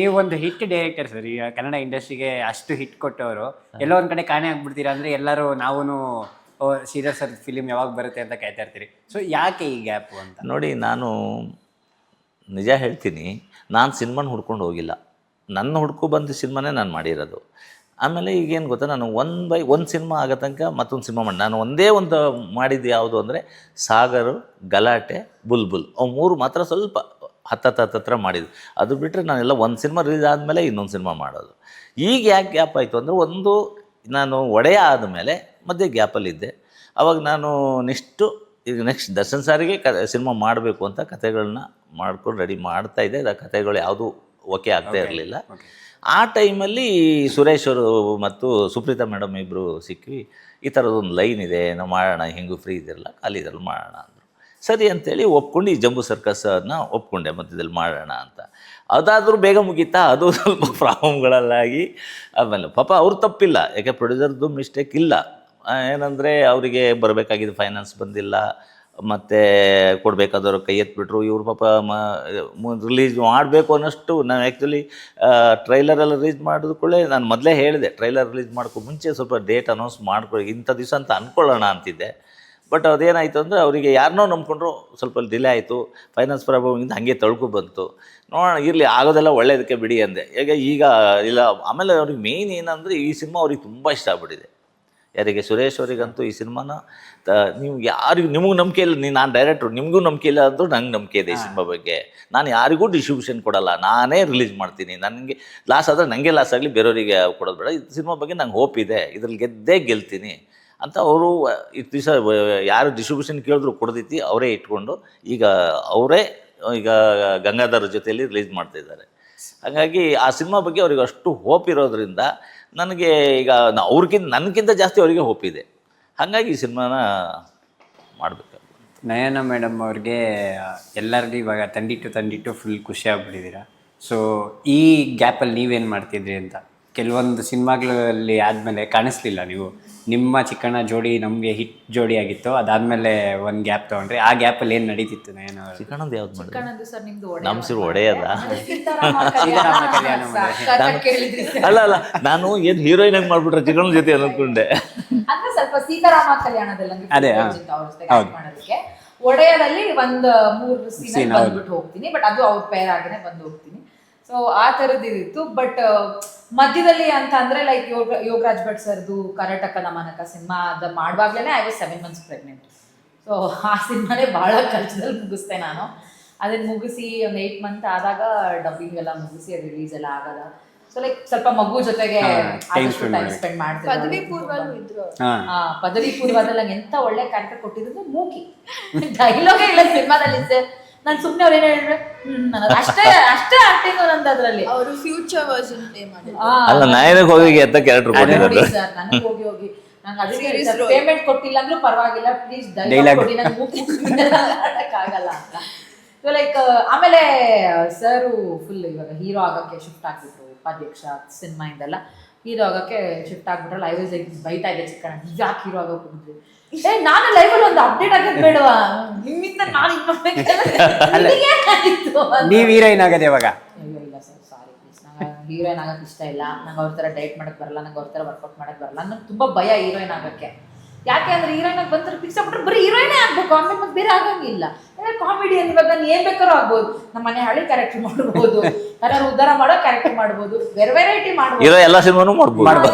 ನೀವು ಒಂದು ಹಿಟ್ ಡೈರೆಕ್ಟರ್ ಸರ್ ಈಗ ಕನ್ನಡ ಇಂಡಸ್ಟ್ರಿಗೆ ಅಷ್ಟು ಹಿಟ್ ಕೊಟ್ಟವರು. ಎಲ್ಲೋ ಒಂದ್ ಕಡೆ ಕಾಣೆ ಆಗ್ಬಿಡ್ತೀರಾ ಅಂದ್ರೆ ಎಲ್ಲರೂ ನಾವು ಶ್ರೀಧರ್ ಸರ್ ಫಿಲಿಮ್ ಯಾವಾಗ ಬರುತ್ತೆ ಅಂತ ಕಾಯ್ತಾ ಇರ್ತೀರಿ. ಸೊ ಯಾಕೆ ಈ ಗ್ಯಾಪ್ ಅಂತ? ನೋಡಿ ನಾನು ನಿಜ ಹೇಳ್ತೀನಿ ನಾನು ಸಿನಿಮಾನ ಹುಡ್ಕೊಂಡು ಹೋಗಿಲ್ಲ. ನನ್ನ ಹುಡ್ಕೊ ಬಂದ ಸಿನಿಮಾನೇ ನಾನು ಮಾಡಿರೋದು. ಆಮೇಲೆ ಈಗೇನು ಗೊತ್ತಾ ನಾನು ಒನ್ ಬೈ ಒಂದು ಸಿನಿಮಾ ಆಗೋ ತನಕ ಮತ್ತೊಂದು ಸಿನಿಮಾ ಮಾಡಿ. ನಾನು ಒಂದೇ ಒಂದು ಮಾಡಿದ್ದು ಯಾವುದು ಅಂದರೆ ಸಾಗರು ಗಲಾಟೆ ಬುಲ್ಬುಲ್. ಅವು ಮೂರು ಮಾತ್ರ ಸ್ವಲ್ಪ ಹತ್ತತ್ತು ಹತ್ತತ್ರ ಮಾಡಿದ್ದು. ಅದು ಬಿಟ್ಟರೆ ನಾನೆಲ್ಲ ಒಂದು ಸಿನಿಮಾ ರಿಲೀಸ್ ಆದಮೇಲೆ ಇನ್ನೊಂದು ಸಿನಿಮಾ ಮಾಡೋದು. ಈಗ ಯಾಕೆ ಗ್ಯಾಪ್ ಆಯಿತು ಅಂದರೆ ಒಂದು ನಾನು ಒಡೆಯ ಆದಮೇಲೆ ಮಧ್ಯೆ ಗ್ಯಾಪಲ್ಲಿದ್ದೆ ಅವಾಗ ನಾನು ನೆಕ್ಸ್ಟು ಈಗ ನೆಕ್ಸ್ಟ್ ದರ್ಶನ್ ಸಾರಿಗೆ ಕ ಸಿನಿಮಾ ಮಾಡಬೇಕು ಅಂತ ಕಥೆಗಳನ್ನ ಮಾಡ್ಕೊಂಡು ರೆಡಿ ಮಾಡ್ತಾ ಇದ್ದೆ. ಆ ಕಥೆಗಳು ಯಾವುದು ಓಕೆ ಆಗ್ತಾ ಇರಲಿಲ್ಲ. ಆ ಟೈಮಲ್ಲಿ ಸುರೇಶ್ ಅವರು ಮತ್ತು ಸುಪ್ರೀತಾ ಮೇಡಮ್ ಇಬ್ಬರು ಸಿಕ್ವಿ, ಈ ಥರದೊಂದು ಲೈನ್ ಇದೆ, ನಾವು ಮಾಡೋಣ, ಹೆಂಗೂ ಫ್ರೀ ಇದಿರಲ್ಲ ಖಾಲಿ ಇದ್ರಲ್ಲಿ ಮಾಡೋಣ ಅಂದರು. ಸರಿ ಅಂತೇಳಿ ಒಪ್ಕೊಂಡು ಈ ಜಂಬೂ ಸರ್ಕಸನ್ನು ಒಪ್ಕೊಂಡೆ ಮಧ್ಯದಲ್ಲಿ ಮಾಡೋಣ ಅಂತ. ಅದಾದರೂ ಬೇಗ ಮುಗೀತಾ, ಅದು ಸ್ವಲ್ಪ ಪ್ರಾಬ್ಲಮ್ಗಳಲ್ಲಾಗಿ, ಆಮೇಲೆ ಪಾಪ ಅವ್ರು ತಪ್ಪಿಲ್ಲ, ಯಾಕೆ ಪ್ರೊಡ್ಯೂಸರ್ದು ಮಿಸ್ಟೇಕ್ ಇಲ್ಲ. ಏನಂದರೆ ಅವರಿಗೆ ಬರಬೇಕಾಗಿದ್ದು ಫೈನಾನ್ಸ್ ಬಂದಿಲ್ಲ ಮತ್ತು ಕೊಡಬೇಕಾದವ್ರು ಕೈ ಎತ್ಬಿಟ್ರು. ಇವ್ರು ಪಾಪ ಮ ರಿಲೀಸ್ ಮಾಡಬೇಕು ಅನ್ನೋಷ್ಟು ನಾನು ಆ್ಯಕ್ಚುಲಿ ಟ್ರೈಲರೆಲ್ಲ ರಿಲೀಸ್ ಮಾಡಿದ ಕೂಡಲೇ ನಾನು ಮೊದಲೇ ಹೇಳಿದೆ ಟ್ರೈಲರ್ ರಿಲೀಸ್ ಮಾಡ್ಕೊ ಮುಂಚೆ ಸ್ವಲ್ಪ ಡೇಟ್ ಅನೌನ್ಸ್ ಮಾಡ್ಕೊಳ್ಳಿ ಇಂಥ ದಿವಸ ಅಂತ ಅಂದ್ಕೊಳ್ಳೋಣ ಅಂತಿದ್ದೆ. ಬಟ್ ಅದೇನಾಯಿತು ಅಂದರೆ ಅವರಿಗೆ ಯಾರನ್ನೋ ನಂಬ್ಕೊಂಡ್ರು ಸ್ವಲ್ಪ ಡಿಲೇ ಆಯಿತು ಫೈನಾನ್ಸ್ ಪ್ರಾಬ್ಲಮಿಂದ ಹಾಗೆ ತಳ್ಕೊ ಬಂತು. ನೋಡೋಣ, ಇರಲಿ, ಆಗೋದೆಲ್ಲ ಒಳ್ಳೆಯದಕ್ಕೆ ಬಿಡಿ ಅಂದೆ. ಈಗ ಈಗ, ಇಲ್ಲ, ಆಮೇಲೆ ಅವ್ರಿಗೆ ಮೇಯ್ನ್ ಏನಂದರೆ ಈ ಸಿನಿಮಾ ಅವ್ರಿಗೆ ತುಂಬ ಇಷ್ಟ ಆಗ್ಬಿಟ್ಟಿದೆ. ಯಾರಿಗೆ ಸುರೇಶ್ ಅವರಿಗಂತೂ ಈ ಸಿನಿಮಾನ ನೀವು ಯಾರಿಗೂ ನಿಮಗೂ ನಂಬಿಕೆ ಇಲ್ಲ. ನೀನು ನಾನು ಡೈರೆಕ್ಟ್ರು ನಿಮಗೂ ನಂಬಿಕೆ ಇಲ್ಲ ಅಂದರೂ ನಂಗೆ ನಂಬಿಕೆ ಇದೆ ಈ ಸಿನಿಮಾ ಬಗ್ಗೆ. ನಾನು ಯಾರಿಗೂ ಡಿಸ್ಟ್ರಿಬ್ಯೂಷನ್ ಕೊಡಲ್ಲ. ನಾನೇ ರಿಲೀಸ್ ಮಾಡ್ತೀನಿ. ನನಗೆ ಲಾಸ್ ಆದರೆ ನನಗೆ ಲಾಸ್ ಆಗಲಿ ಬೇರೆಯವರಿಗೆ ಕೊಡೋದು ಬೇಡ. ಈ ಸಿನಿಮಾ ಬಗ್ಗೆ ನಂಗೆ ಹೋಪ್ ಇದೆ. ಇದ್ರಲ್ಲಿ ಗೆದ್ದೇ ಗೆಲ್ತೀನಿ ಅಂತ ಅವರು ಇಷ್ಟು ದಿವಸ ಯಾರು ಡಿಸ್ಟ್ರಿಬ್ಯೂಷನ್ ಕೇಳಿದ್ರು ಕೊಡ್ದೈತಿ ಅವರೇ ಇಟ್ಕೊಂಡು ಈಗ ಅವರೇ ಈಗ ಗಂಗಾಧರ ಜೊತೆಯಲ್ಲಿ ರಿಲೀಸ್ ಮಾಡ್ತಾಯಿದ್ದಾರೆ ಹಾಗಾಗಿ ಆ ಸಿನಿಮಾ ಬಗ್ಗೆ ಅವ್ರಿಗೆ ಅಷ್ಟು ಹೋಪ್ ಇರೋದ್ರಿಂದ ನನಗೆ ಈಗ ಅವ್ರಿಗಿಂತ ನನಗಿಂತ ಜಾಸ್ತಿ ಅವರಿಗೆ ಹೋಪ್ ಇದೆ. ಹಾಗಾಗಿ ಈ ಸಿನಿಮಾನ ಮಾಡಬೇಕು ನಯನ ಮೇಡಮ್ ಅವ್ರಿಗೆ ಎಲ್ಲರಿಗೂ ಇವಾಗ ತಂದಿಟ್ಟು ತಂದಿಟ್ಟು ಫುಲ್ ಖುಷಿ ಆಗ್ಬಿಟ್ಟಿದ್ದೀರಾ ಸೊ ಈ ಗ್ಯಾಪಲ್ಲಿ ನೀವೇನು ಮಾಡ್ತಿದ್ರಿ ಅಂತ? ಕೆಲವೊಂದು ಸಿನಿಮಾಗಳಲ್ಲಿ ಆದಮೇಲೆ ಕಾಣಿಸ್ಲಿಲ್ಲ ನೀವು. ನಿಮ್ಮ ಚಿಕ್ಕಣ್ಣ ಜೋಡಿ ನಮಗೆ ಹಿಟ್ ಜೋಡಿ ಆಗಿತ್ತು ಅದಾದಮೇಲೆ ಒಂದು ಗ್ಯಾಪ್ ತೊಗೊಂಡ್ರಿ. ಆ ಗ್ಯಾಪಲ್ಲಿ ಏನು ನಡೀತಿತ್ತು ಏನೋ ಚಿಕ್ಕಣ್ಣದು ಯಾವ್ದು ಮಾಡಿದ್ರು ಸರ್ ನಿಮ್ದು ಒಡೆ ನಮ್ಮ ಸಿರು ಒಡೆಯದ. ಸೀತಾರಾಮ ಕಲ್ಯಾಣ ಕೇಳಿದ್ರಿ sir. ಅಲ್ಲ ಅಲ್ಲ ನಾನು ಏನು ಹೀರೋಯಿನ್ ಆಗಿ ಮಾಡ್ಬಿಟ್ರೆ ಚಿಕ್ಕಣ್ಣನ ಜೊತೆ ಅನ್ಕೊಂಡೆ ಅಂದ್ರೆ ಸ್ವಲ್ಪ ಸೀತಾರಾಮ ಕಲ್ಯಾಣದಲ್ಲಿ ನಂಗೆ ಅದೇ, ಹೌದು ಹಾ. urgent ಅವ್ರ ಜೊತೆಗೆ act ಮಾಡೋದಕ್ಕೆ. ಒಡೆಯದಲ್ಲಿ ಒಂದ್ ಮೂರು ಸೀನ್ Scene, ಹೌದು. ಬಂದ್ಬಿಟ್ಟು ಹೋಗ್ತೀನಿ ಬಟ್ ಅದು ಅವ್ರ ಪೇರ್ ಆಗೇನೆ ಬಂದು ಹೋಗ್ತೀನಿ. ಸೊ ಆ ಥರದ್ದು ಇದಿತ್ತು. ಬಟ್ ಮಧ್ಯದಲ್ಲಿ ಅಂತ ಅಂದ್ರೆ ಲೈಕ್ ಯೋಗ ಯೋಗರಾಜ್ ಭಟ್ ಸರ್ದು ಕರ್ನಾಟಕ ನಮನಕ ಸಿನಿಮಾ ಅದ ಮಾಡುವಾಗಲೇ I was seven months pregnant so ಆ ಸಿನಿಮಾನೇ ಭಾಳ ಖರ್ಚದಲ್ಲಿ ಮುಗಿಸ್ತೆ ನಾನು. ಅದನ್ನ ಮುಗಿಸಿ ಒಂದು ಏಟ್ ಮಂತ್ ಆದಾಗ ಡಬ್ಬಿಂಗ್ ಎಲ್ಲ ಮುಗಿಸಿ ಅದು ರಿಲೀಸ್ ಎಲ್ಲ ಆಗಲ್ಲ ಸೊ ಲೈಕ್ ಸ್ವಲ್ಪ ಮಗು ಜೊತೆಗೆ ಟೈಮ್ ಸ್ಪೆಂಡ್ ಮಾಡ್ತಾರೆ ಪದವಿ ಪೂರ್ವಲ್ಲೂ ಇದ್ರು ಅವ್ರು. ಆ, ಪದವಿ ಪೂರ್ವದಲ್ಲಿ ನಂಗೆ ಎಂತ ಒಳ್ಳೆ ಕ್ಯಾರೆಕ್ಟರ್ ಕೊಟ್ಟಿದ್ರು ಮೂಕಿ. ಡೈಲಾಗೇ ಇಲ್ಲ ಸಿನಿಮಾದಲ್ಲಿ ಸರ್ ನಾನು ಸುಮ್ನೆ ಅವ್ರು ಏನು ಹೇಳಿದ್ರೆ? ಹ್ಮ್ ಅಷ್ಟೇ ಅಷ್ಟೇ ಆಕ್ಟಿಂಗ್ ನಂದು ಅದರಲ್ಲಿ ಅವರು ಫ್ಯೂಚರ್ ವರ್ಜನ್ ಪ್ಲೇ ಮಾಡಿದ್ರು. ಅಲ್ಲ ನಾಯನಕ್ಕೆ ಹೋಗಿ ಎತ್ತ ಕ್ಯಾರೆಕ್ಟರ್ ಕೊಟ್ಟಿದ್ದಾರೆ. ಸರ್ ನನಗೆ ಹೋಗಿ ಹೋಗಿ. ನಂಗೆ ಅದಕ್ಕೆ ಪೇಮೆಂಟ್ ಕೊಟ್ಟಿಲ್ಲ ಅಂದ್ರೂ ಪರವಾಗಿಲ್ಲ ಪ್ಲೀಸ್ ಡೈಲಾಗ್. ಕೊಡಿ ನಂಗೆ ಆಗಲ್ಲ ಅಂತ ಸೊ ಲೈಕ್ ಆಮೇಲೆ ಸರು ಫುಲ್ ಇವಾಗ ಹೀರೋ ಆಗಕ್ಕೆ ಶಿಫ್ಟ್ ಆಗ್ಬಿಟ್ರು ಉಪಾಧ್ಯಕ್ಷ ಸಿನಿಮಾ ಇಂದೆಲ್ಲ. ಹೀರೋ ಆಗಕ್ಕೆ ಶಿಫ್ಟ್ ಆಗ್ಬಿಟ್ರಲ್ಲ ಐ ವಾಸ್ ಲೈಕ್ ಬೈತಾ ಇದೆ ಚಿಕ್ಕಣ್ಣ ಯಾಕೆ ಹೀರೋ ಆಗಕ್ಕೆ ಹೋಗಿದ್ರಿ? ಏ ನಾನು ಲೈಫಲ್ಲಿ ಒಂದು ಅಪ್ಡೇಟ್ ಆಗಕ್ಕೆ ಬೇಡವಾ? ನಿಮ್ಮಿಂದ ನಾನು ನೀವು ಹೀರೋಯಿನ್ ಆಗದೆ ಇವಾಗ? ಅಯ್ಯೋ ಇಲ್ಲ ಸರ್ ಸಾರಿ ಪ್ಲೀಸ್ ನಂಗೆ ಹೀರೋಯಿನ್ ಆಗಕ್ಕೆ ಇಷ್ಟ ಇಲ್ಲ. ನಂಗೆ ಅವ್ರ ಥರ ಡೈಟ್ ಮಾಡಕ್ಕೆ ಬರಲ್ಲ ನಂಗೆ ಅವ್ರ ಥರ ವರ್ಕೌಟ್ ಮಾಡಕ್ಕೆ ಬರಲ್ಲ. ನಂಗೆ ತುಂಬಾ ಭಯ ಹೀರೋಯಿನ್ ಆಗಕ್ಕೆ. ಯಾಕೆ ಅಂದ್ರೆ ಹೀರೋಯಿನ್ ಆಗಿ ಬಂದ್ರೆ ಫಿಕ್ಸ್ ಆಗ್ಬಿಟ್ರೆ ಬರೀ ಹೀರೋಯಿನೇ ಆಗ್ಬೇಕು. ಆಮೇಲೆ ಮತ್ತೆ ಬೇರೆ ಆಗಂಗಿಲ್ಲ. ಕಾಮಿಡಿಯನ್ ಇವಾಗ ನಾನು ಏನ್ ಬೇಕಾದ್ರೂ ಆಗ್ಬೋದು. ನಮ್ಮ ಮನೆ ಹಳ್ಳಿ ಕ್ಯಾರೆಕ್ಟರ್ ಮಾಡ್ಬೋದು. ಯಾರು ಉದ್ಧಾರ ಮಾಡೋ ಕ್ಯಾರೆಕ್ಟರ್ ಮಾಡ್ಬೋದು. ಬೇರೆ ವೆರೈಟಿ ಮಾಡ್ಬೋದು ಎಲ್ಲ ಸಿನಿಮಾನು ಮಾಡ್ಬೋದು.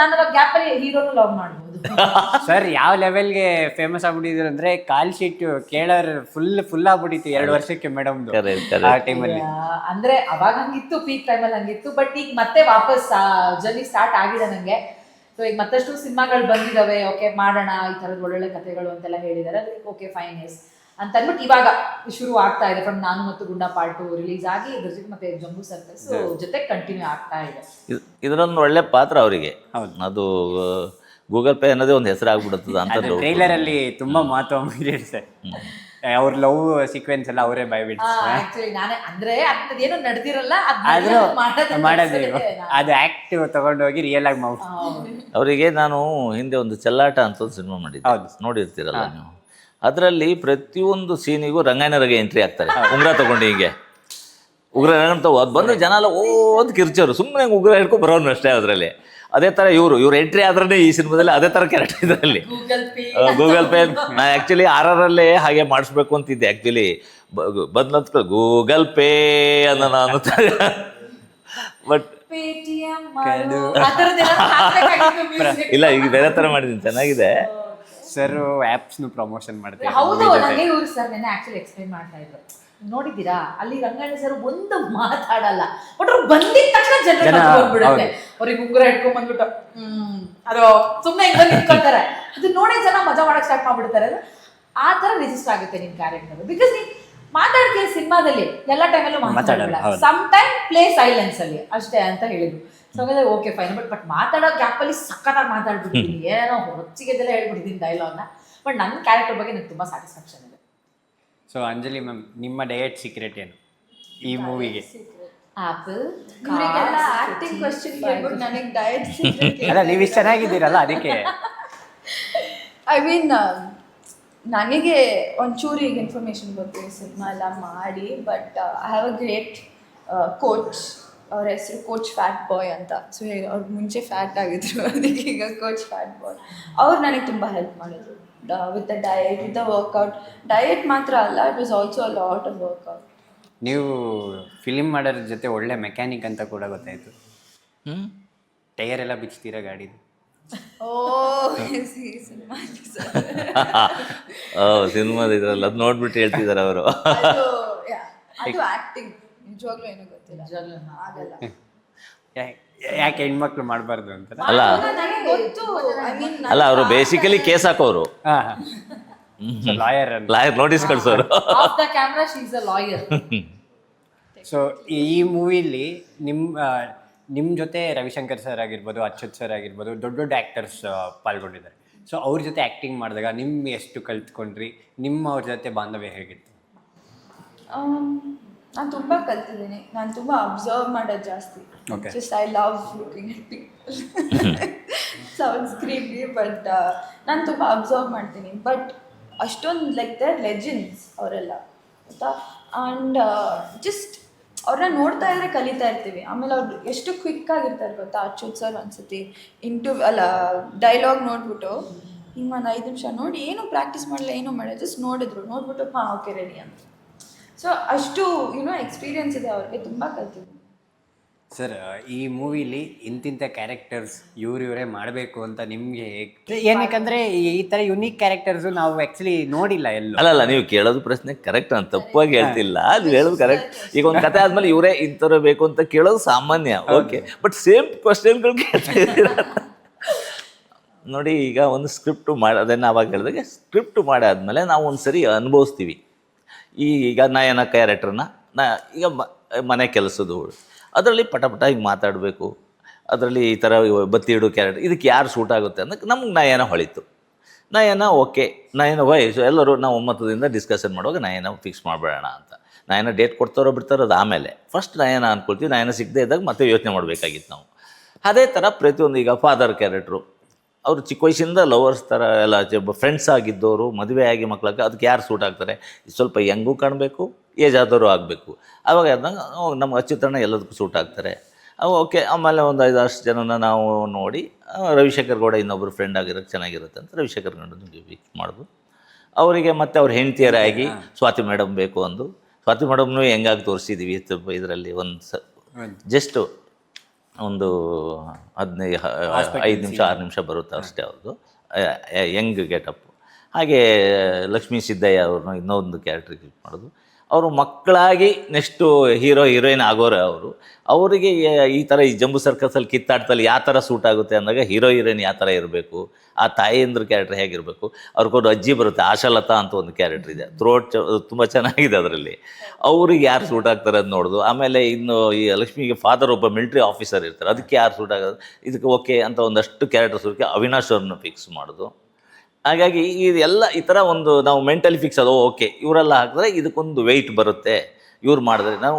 ನಾನು ಗ್ಯಾಪ್ ಅಲ್ಲಿ ಹೀರೋನು ಲವ್ ಮಾಡ್ಬೋದು. ಸರ್ ಯಾವ ಲೆವೆಲ್ಗೆ ಫೇಮಸ್ ಆಗ್ಬಿಟ್ಟಿದ್ರು ಅಂದ್ರೆ ಕಾಲ್ ಶೀಟ್ ಕೇಳೋರ್ ಫುಲ್ ಫುಲ್ ಆಗ್ಬಿಟ್ಟಿತ್ತು ಎರಡು ವರ್ಷಕ್ಕೆ ಮೇಡಮ್ ಆ. ಟೈಮಲ್ಲಿ ಅಂದ್ರೆ ಅವಾಗ ಹಂಗಿತ್ತು ಪೀಕ್ ಟೈಮಲ್ಲಿ ಹಂಗಿತ್ತು ಬಟ್ ಈಗ ಮತ್ತೆ ವಾಪಸ್ ಜರ್ನಿ ಸ್ಟಾರ್ಟ್ ಆಗಿದೆ ನಂಗೆ. ಸೊ ಈಗ ಮತ್ತಷ್ಟು ಸಿನಿಮಾಗಳು ಬಂದಿದಾವೆ ಓಕೆ ಮಾಡೋಣ ಈ ತರದ ಒಳ್ಳೊಳ್ಳೆ ಕಥೆಗಳು ಅಂತೆಲ್ಲ ಹೇಳಿದಾರೆ. ಅದಕ್ಕೆ ಓಕೆ ಫೈನ್ ಎಸ್ ಅಂತ ಅಂದ್ಬಿಟ್ಟು ಇವಾಗ ಶುರು ಆಗ್ತಾ ಇದೆ ಫ್ರಮ್ ನಾನು ಮತ್ತು ಗುಂಡಾ ಪಾರ್ಟ್ ಟು ರಿಲೀಸ್ ಆಗಿ ಇದ್ರ ಜೊತೆ ಮತ್ತೆ ಜಂಬೂ ಸರ್ಕಸ್ ಜೊತೆ ಕಂಟಿನ್ಯೂ ಆಗ್ತಾ ಇದೆ. ಇದ್- ಇದರೊಂದು ಒಳ್ಳೆ ಪಾತ್ರ ಅವರಿಗೆ. ಅದು ಗೂಗಲ್ ಪೇ ಅನ್ನೋದೇ ಒಂದು ಹೆಸರಾಗ್ಬಿಡುತ್ತದೆ ಅಂತ ಟ್ರೈಲರ್ ಅಲ್ಲಿ ತುಂಬಾ ಮಹತ್ವ ಸರ್ ಅವ್ರ ಲವ್ ಸೀಕ್ವೆನ್ಸ್ ಎಲ್ಲ ಅವರೇ ಬಾಯ್ಬಿಡ್ತಾರೆ ಆಕ್ಚುಲಿ ನಾನೇ ಅಂದ್ರೆ ಅಂತದೇನು ನಡೆದಿರಲ್ಲ ಆದ್ರೂ ಅದ್ನ ಮಾಡೋದು ಮಾಡೋದು ಅದು ಆಕ್ಟ್ ತಗೊಂಡೋಗಿ ರಿಯಲ್ ಆಗಿ ಮಾಡ್ ಅವರಿಗೆ ನಾನು ಹಿಂದೆ ಒಂದು ಚೆಲ್ಲಾಟ ಅಂತ ಒಂದು ಸಿನಿಮಾ ಮಾಡಿದ್ದೆ. ಹೌದು. ನೋಡಿರ್ತೀರಲ್ಲ ನೀವು. ಅದರಲ್ಲಿ ಪ್ರತಿಯೊಂದು ಸೀನಿಗೂ ರಂಗಾಯಣರಿಗೆ ಎಂಟ್ರಿ ಆಗ್ತಾರೆ ಉಂಗ್ರ ತಗೊಂಡು ಹಿಂಗೆ. ಉಗ್ರ ಅದು ಬಂದ್ರೆ ಜನ ಎಲ್ಲ ಓದ್ ಅಂತ ಕಿರ್ಚೋರು. ಸುಮ್ಮನೆ ಉಗ್ರ ಹಿಡ್ಕೊ ಬರೋನು ಅಷ್ಟೇ ಅದರಲ್ಲಿ. ಅದೇ ಥರ ಇವರು ಇವ್ರು ಎಂಟ್ರಿ ಆದ್ರೆ ಈ ಸಿನಿಮಾದಲ್ಲಿ ಅದೇ ಥರ ಕ್ಯಾರೆಕ್ಟರ್ ಇದರಲ್ಲಿ. ಗೂಗಲ್ ಪೇ ಗೂಗಲ್ ಪೇ ನಾ ಆ್ಯಕ್ಚುಲಿ ಆರ್ ಆರ್ ಅಲ್ಲೇ ಹಾಗೆ ಮಾಡಿಸ್ಬೇಕು ಅಂತಿದ್ದೆ ಆ್ಯಕ್ಚುಲಿ ಬಂದ್ಲಂತ ಗೂಗಲ್ ಪೇ ಅನ್ನೋ ನಾನು ಬಟ್. ಇಲ್ಲ ಈಗ ಬೇರೆ ಥರ ಮಾಡಿದ್ದೀನಿ ಚೆನ್ನಾಗಿದೆ. ಸರ್ ಆ್ಯಪ್ಸ್ನು ಪ್ರಮೋಷನ್ ಮಾಡ್ತೀವಿ ಹೌದು ನನಗೆ ಇವ್ರು ಸರ್ ನೆನೆ ಆಕ್ಚುಲಿ ಎಕ್ಸ್ಪ್ಲೈನ್ ಮಾಡ್ತಾ ಇದ್ರು. ನೋಡಿದ್ದೀರಾ? ಅಲ್ಲಿ ರಂಗಣ್ಣ ಸರ್ ಒಂದು ಮಾತಾಡಲ್ಲ. ಬಟ್ ಅವ್ರು ಬಂದಿದ ತಕ್ಷಣ ಜನರ ಜನ, ಬಂದ್ಬಿಡುತ್ತೆ ಅವ್ರಿಗೆ ಉಂಗುರ ಹಿಡ್ಕೊಂಡ್ ಬಂದ್ಬಿಟ್ಟು ಹ್ಮ್ ಅದು ಸುಮ್ಮನೆ ಹಿಂಗ್ ಬಂದು ನಿಂತ್ಕೊಳ್ತಾರೆ. ಅದು ನೋಡಿ ಜನ ಮಜಾ ಮಾಡಕ್ ಸ್ಟಾರ್ಟ್ ಮಾಡ್ಬಿಡ್ತಾರೆ. ಆ ತರ ರಿಜಿಸ್ಟರ್ ಆಗುತ್ತೆ ನಿನ್ ಕ್ಯಾರೆಕ್ಟರ್ ಬಿಕಾಸ್ ನೀ ಮಾತಾಡ್ತೀಯ ಸಿನಿಮಾದಲ್ಲಿ ಎಲ್ಲ ಟೈಮಲ್ಲೂ ಮಾತಾಡಲ್ಲ, ಸಮ್ ಟೈಮ್ ಪ್ಲೇ ಸೈಲೆನ್ಸ್ ಅಲ್ಲಿ ಅಷ್ಟೇ ಅಂತ ಹೇಳಿದ್ರು. ಸೊ ಹಾಗಾದ್ರೆ ಓಕೆ ಫೈನ್ ಬಟ್ ಬಟ್ ಮಾತಾಡೋ ಗ್ಯಾಪಲ್ಲಿ ಸಖತ್ತಾಗಿ ಮಾತಾಡ್ಬಿಟ್ಟು ಏನೋ ಹೊಚ್ಚಿಗೆದೆಲ್ಲ ಹೇಳ್ಬಿಟ್ಟಿದ್ದೀನಿ ಡೈಲಾಗ್ನ ಬಟ್ ನನ್ನ ಕ್ಯಾರೆಕ್ಟರ್ ಬಗ್ಗೆ ನಂಗೆ ತುಂಬಾ ಸ್ಯಾಟಿಸ್ಫ್ಯಾಕ್ಷನ್ ಸೊ ಅಂಜಲಿ ಮ್ಯಾಮ್ ನಿಮ್ಮ ಡಯಟ್ ಸೀಕ್ರೆಟ್ ಏನು ಈ ಮೂವಿಗೆ ಆಪಲ್ ಇವರಿಗೆಲ್ಲ ಆಕ್ಟಿಂಗ್ ಕ್ವಶನ್ ಕೇಳ್ಬಿಟ್ಟು ನನಗೆ ಡಯಟ್ ಅಲ್ಲ ನೀವು ಇಷ್ಟು ಚೆನ್ನಾಗಿದ್ದೀರಲ್ಲ ಅದಕ್ಕೆ. ಐ ಮೀನ್ ನನಗೆ ಒಂಚೂರು ಈಗ ಇನ್ಫಾರ್ಮೇಶನ್ ಬರ್ತೀವಿ ಸಿನಿಮಾ ಎಲ್ಲ ಮಾಡಿ but I have a great coach ಅವ್ರ ಹೆಸರು ಕೋಚ್ ಫ್ಯಾಟ್ ಬಾಯ್ ಅಂತ. ಸೊ ಅವ್ರ ಮುಂಚೆ ಫ್ಯಾಟ್ ಆಗಿದ್ರು ಅದಕ್ಕೆ ಈಗ ಕೋಚ್ ಫ್ಯಾಟ್ ಬಾಯ್ ಅವ್ರು ನನಗೆ ತುಂಬ ಹೆಲ್ಪ್ ಮಾಡಿದ್ರು. With the diet with the workout diet ಮಾತ್ರ ಅಲ್ಲ it was also a lot of workout ನೀವು ಫಿಲಿಮ್ ಮಾಡೋರ ಜೊತೆ ಒಳ್ಳೆ ಮೆಕ್ಯಾನಿಕ್ ಅಂತ ಕೂಡ ಗೊತ್ತಾಯ್ತು. ಹ್ಞೂ ಟೈರ್ ಎಲ್ಲ ಬಿಚ್ತೀರಾ ಗಾಡಿ ಓ ಸಿನಿಮಾ ಸಿನಿಮಾದ ಇದ್ರಲ್ಲ ಅದು ನೋಡ್ಬಿಟ್ಟು ಹೇಳ್ತಿದ್ದಾರೆ ಅವರು. ಅದು ಆಕ್ಟಿಂಗ್ ನಿಜವಾಗ್ಲೂ ಏನೂ ಗೊತ್ತಿಲ್ಲ. ಆಗಲ್ಲ. ಯಾಕೆ ಹೆಣ್ಮಕ್ಳು ಮಾಡಬಾರ್ದು ಅಂತ? ಅಲ್ಲ. ನನಗೆ ಗೊತ್ತು ಐ ಮೀನ್ ಅಲ್ಲ ಅವರು ಬೇಸಿಕಲಿ ಕೇಸ್ ಹಾಕೋರು. Lawyer lawyer notice ಕಳ್ಸೋರು. Off the camera she is a lawyer so ಈ ಮೂವಿಲಿ ನಿಮ್ಮ ನಿಮ್ಮ ಜೊತೆ ರವಿಶಂಕರ್ ಸರ್ ಆಗಿರ್ಬೋದು ಅಚ್ಯುತ್ ಸರ್ ಆಗಿರ್ಬೋದು ದೊಡ್ಡ ದೊಡ್ಡ ಆ್ಯಕ್ಟರ್ಸ್ ಪಾಲ್ಗೊಂಡಿದ್ದಾರೆ. ಸೊ ಅವ್ರ ಜೊತೆ ಆ್ಯಕ್ಟಿಂಗ್ ಮಾಡಿದಾಗ ನಿಮ್ಮ ಎಷ್ಟು ಕಲ್ತ್ಕೊಂಡ್ರಿ? ನಿಮ್ಮ ಅವ್ರ ಜೊತೆ ಬಾಂಧವ್ಯ ಹೇಗಿತ್ತು? ನಾನು ತುಂಬ ಕಲ್ತಿದ್ದೀನಿ. ನಾನು ತುಂಬ ಅಬ್ಸರ್ವ್ ಮಾಡೋದು ಜಾಸ್ತಿ. Okay. Just I love looking at people sounds creamy but ನಾನು ತುಂಬ ಅಬ್ಸರ್ವ್ ಮಾಡ್ತೀನಿ. ಬಟ್ ಅಷ್ಟೊಂದು ಲೈಕ್ ದ ಲೆಜೆಂಡ್ಸ್ ಅವರೆಲ್ಲ ಆಯಿತಾ ಆ್ಯಂಡ್ ಜಸ್ಟ್ ಅವ್ರನ್ನ ನೋಡ್ತಾ ಇದ್ರೆ ಕಲಿತಾ ಇರ್ತೀವಿ. ಆಮೇಲೆ ಅವ್ರು ಎಷ್ಟು ಕ್ವಿಕ್ ಆಗಿರ್ತಾರೆ ಗೊತ್ತಾ? ಅಚ್ಯುತ್ ಸರ್ ಒಂದ್ಸತಿ ಇಂಟು ಅಲ್ಲ ಡೈಲಾಗ್ ನೋಡ್ಬಿಟ್ಟು ಹಿಂಗೆ ಒಂದು ಐದು ನಿಮಿಷ ನೋಡಿ ಏನು ಪ್ರಾಕ್ಟೀಸ್ ಮಾಡಲ್ಲ ಏನು ಮಾಡಿಲ್ಲ ಜಸ್ಟ್ ನೋಡಿದ್ರು. ನೋಡ್ಬಿಟ್ಟು ಹಾಂ ಓಕೆ ರೆಡಿ ಅಂತ. ಸೊ ಅಷ್ಟು ಯುನೋ ಎಕ್ಸ್ಪೀರಿಯನ್ಸ್ ಇದೆ ಅವ್ರಿಗೆ. ತುಂಬ ಕಲ್ತಿದ್ದೀನಿ. ಸರ್ ಈ ಮೂವಿಲಿ ಇಂತಿಂಥ ಕ್ಯಾರೆಕ್ಟರ್ಸ್ ಇವ್ರು ಇವರೇ ಮಾಡಬೇಕು ಅಂತ ನಿಮಗೆ ಏನಕ್ಕಂದ್ರೆ ಈ ಥರ ಯುನೀಕ್ ಕ್ಯಾರೆಕ್ಟರ್ಸ್ ನಾವು ಆ್ಯಕ್ಚುಲಿ ನೋಡಿಲ್ಲ ಎಲ್ಲ. ಅಲ್ಲ ಅಲ್ಲ ನೀವು ಕೇಳೋದು ಪ್ರಶ್ನೆ ಕರೆಕ್ಟ್ ನಾನು ತಪ್ಪಾಗಿ ಹೇಳ್ತಿಲ್ಲ. ಅದು ಹೇಳೋದು ಕರೆಕ್ಟ್ ಈಗ ಒಂದು ಕತೆ ಆದ್ಮೇಲೆ ಇವರೇ ಇಂಥವ್ರು ಬೇಕು ಅಂತ ಕೇಳೋದು ಸಾಮಾನ್ಯ. ಓಕೆ ಬಟ್ ಸೇಮ್ ಕ್ವಶನ್ಗಳು ಕೇಳ್ತಾ ಇದ್ದೀರಾ ನೋಡಿ ಈಗ ಒಂದು ಸ್ಕ್ರಿಪ್ಟ್ ಮಾಡಿ ಅದನ್ನು ಅವಾಗ ಹೇಳಿದಾಗ ಸ್ಕ್ರಿಪ್ಟ್ ಮಾಡಾದ್ಮೇಲೆ ನಾವು ಒಂದು ಸರಿ ಅನುಭವಿಸ್ತೀವಿ. ಈ ಈಗ ನಯನ ಕ್ಯಾರೆಕ್ಟ್ರನ್ನ ನಾ ಈಗ ಮನೆ ಕೆಲಸದ ಅದರಲ್ಲಿ ಪಟ ಪಟ ಹಿಂಗೆ ಮಾತಾಡಬೇಕು. ಅದರಲ್ಲಿ ಈ ಥರ ಬತ್ತಿ ಇಡೋ ಕ್ಯಾರೆಕ್ಟರ್ ಇದಕ್ಕೆ ಯಾರು ಸೂಟ್ ಆಗುತ್ತೆ ಅನ್ನೋಕ್ಕೆ ನಮ್ಗೆ ನಯನ ಹೊಳಿತು. ನಯನ ಓಕೆ ನಯನ ವಯಸ್ಸು ಎಲ್ಲರೂ ನಾವು ಒಮ್ಮತದಿಂದ ಡಿಸ್ಕಷನ್ ಮಾಡುವಾಗ ನಯನ ಫಿಕ್ಸ್ ಮಾಡಬೇಡ ಅಂತ. ನಯನ ಡೇಟ್ ಕೊಡ್ತಾರೋ ಬಿಡ್ತಾರೋ ಅದು ಆಮೇಲೆ. ಫಸ್ಟ್ ನಯನ ಅಂದ್ಕೊಳ್ತೀವಿ ನಯನ ಸಿಗದೆ ಇದ್ದಾಗ ಮತ್ತೆ ಯೋಚನೆ ಮಾಡಬೇಕಾಗಿತ್ತು ನಾವು. ಅದೇ ಥರ ಪ್ರತಿಯೊಂದು ಈಗ ಫಾದರ್ ಕ್ಯಾರೆಕ್ಟ್ರು ಅವರು ಚಿಕ್ಕ ವಯಸ್ಸಿಂದ ಲವರ್ಸ್ ಥರ ಎಲ್ಲ ಫ್ರೆಂಡ್ಸ್ ಆಗಿದ್ದವರು ಮದುವೆ ಆಗಿ ಮಕ್ಕಳಾಗ ಅದಕ್ಕೆ ಯಾರು ಸೂಟ್ ಆಗ್ತಾರೆ? ಸ್ವಲ್ಪ ಯಂಗೂ ಕಾಣಬೇಕು ಏಜ್ ಆದವರು ಆಗಬೇಕು. ಆವಾಗ ಅದನ್ನ ನಮ್ಮ ಅಚ್ಯುತಣ್ಣ ಎಲ್ಲದಕ್ಕೂ ಸೂಟ್ ಆಗ್ತಾರೆ. ಓಕೆ ಆಮೇಲೆ ಒಂದು ಐದು ಅಷ್ಟು ಜನನ ನಾವು ನೋಡಿ ರವಿಶೇಖರ್ ರವಿಶಂಕರ್ ಗೌಡ ಇನ್ನೊಬ್ಬರು ಫ್ರೆಂಡ್ ಆಗಿರೋಕ್ಕೆ ಚೆನ್ನಾಗಿರುತ್ತೆ ಅಂತ ರವಿಶಂಕರ್ ಗೌಡ ಫಿಕ್ಸ್ ಮಾಡಿದ್ರು ಅವರಿಗೆ ಮತ್ತೆ ಅವ್ರ ಹೆಂಡತಿಯರಾಗಿ ಸ್ವಾತಿ ಮೇಡಮ್ ಬೇಕು ಅಂದು. ಸ್ವಾತಿ ಮೇಡಮ್ನು ಹೆಂಗಾಗಿ ತೋರಿಸಿದ್ದೀವಿ ಇದರಲ್ಲಿ ಒಂದು ಸ ಜಸ್ಟು ಒಂದು ಹದಿನೈದು ಐದು ನಿಮಿಷ ಆರು ನಿಮಿಷ ಬರುತ್ತೆ ಅಷ್ಟೇ ಅವ್ರದ್ದು ಯಂಗ್ ಗೆಟಪ್. ಹಾಗೆ ಲಕ್ಷ್ಮೀ ಸಿದ್ದಯ್ಯ ಅವ್ರನ್ನ ಇನ್ನೊಂದು ಕ್ಯಾರೆಕ್ಟರ್ ಯೂಸ್ ಮಾಡೋದು. ಅವರು ಮಕ್ಕಳಾಗಿ ನೆಕ್ಸ್ಟು ಹೀರೋ, ಹೀರೋಯಿನ್ ಆಗೋರೆ ಅವರು. ಅವರಿಗೆ ಈ ಥರ ಈ ಜಂಬು ಸರ್ಕಸಲ್ಲಿ ಕಿತ್ತಾಡ್ತಲ್ಲಿ ಯಾವ ಥರ ಸೂಟ್ ಆಗುತ್ತೆ ಅಂದಾಗ ಹೀರೋ, ಹೀರೋಯಿನ್ ಯಾವ ಥರ ಇರಬೇಕು, ಆ ತಾಯಿಯಂದ್ರ ಕ್ಯಾರೆಕ್ಟರ್ ಹೇಗಿರಬೇಕು ಅವ್ರಿಗೊಂದು ಅಜ್ಜಿ ಬರುತ್ತೆ, ಆಶಾಲತಾ ಅಂತ ಒಂದು ಕ್ಯಾರೆಕ್ಟರ್ ಇದೆ. ಥ್ರೋಟ್ ತುಂಬ ಚೆನ್ನಾಗಿದೆ ಅದರಲ್ಲಿ. ಅವ್ರಿಗೆ ಯಾರು ಸೂಟ್ ಆಗ್ತಾರೆ ಅದು ನೋಡೋದು. ಆಮೇಲೆ ಇನ್ನು ಈ ಲಕ್ಷ್ಮಿಗೆ ಫಾದರ್ ಒಬ್ಬ ಮಿಲಿಟ್ರಿ ಆಫೀಸರ್ ಇರ್ತಾರೆ. ಅದಕ್ಕೆ ಯಾರು ಸೂಟ್ ಆಗೋದು ಇದಕ್ಕೆ ಓಕೆ ಅಂತ ಒಂದಷ್ಟು ಕ್ಯಾರೆಕ್ಟರ್ಸ್ ಅವಿನಾಶ್ ಅವ್ರನ್ನ ಫಿಕ್ಸ್ ಮಾಡೋದು. ಹಾಗಾಗಿ ಇದೆಲ್ಲ ಈ ಥರ ಒಂದು ನಾವು ಮೆಂಟಲಿ ಫಿಕ್ಸ್ ಅದು ಓಕೆ ಇವರೆಲ್ಲ ಹಾಕಿದ್ರೆ ಇದಕ್ಕೊಂದು ವೆಯ್ಟ್ ಬರುತ್ತೆ. ಇವ್ರು ಮಾಡಿದ್ರೆ ನಾವು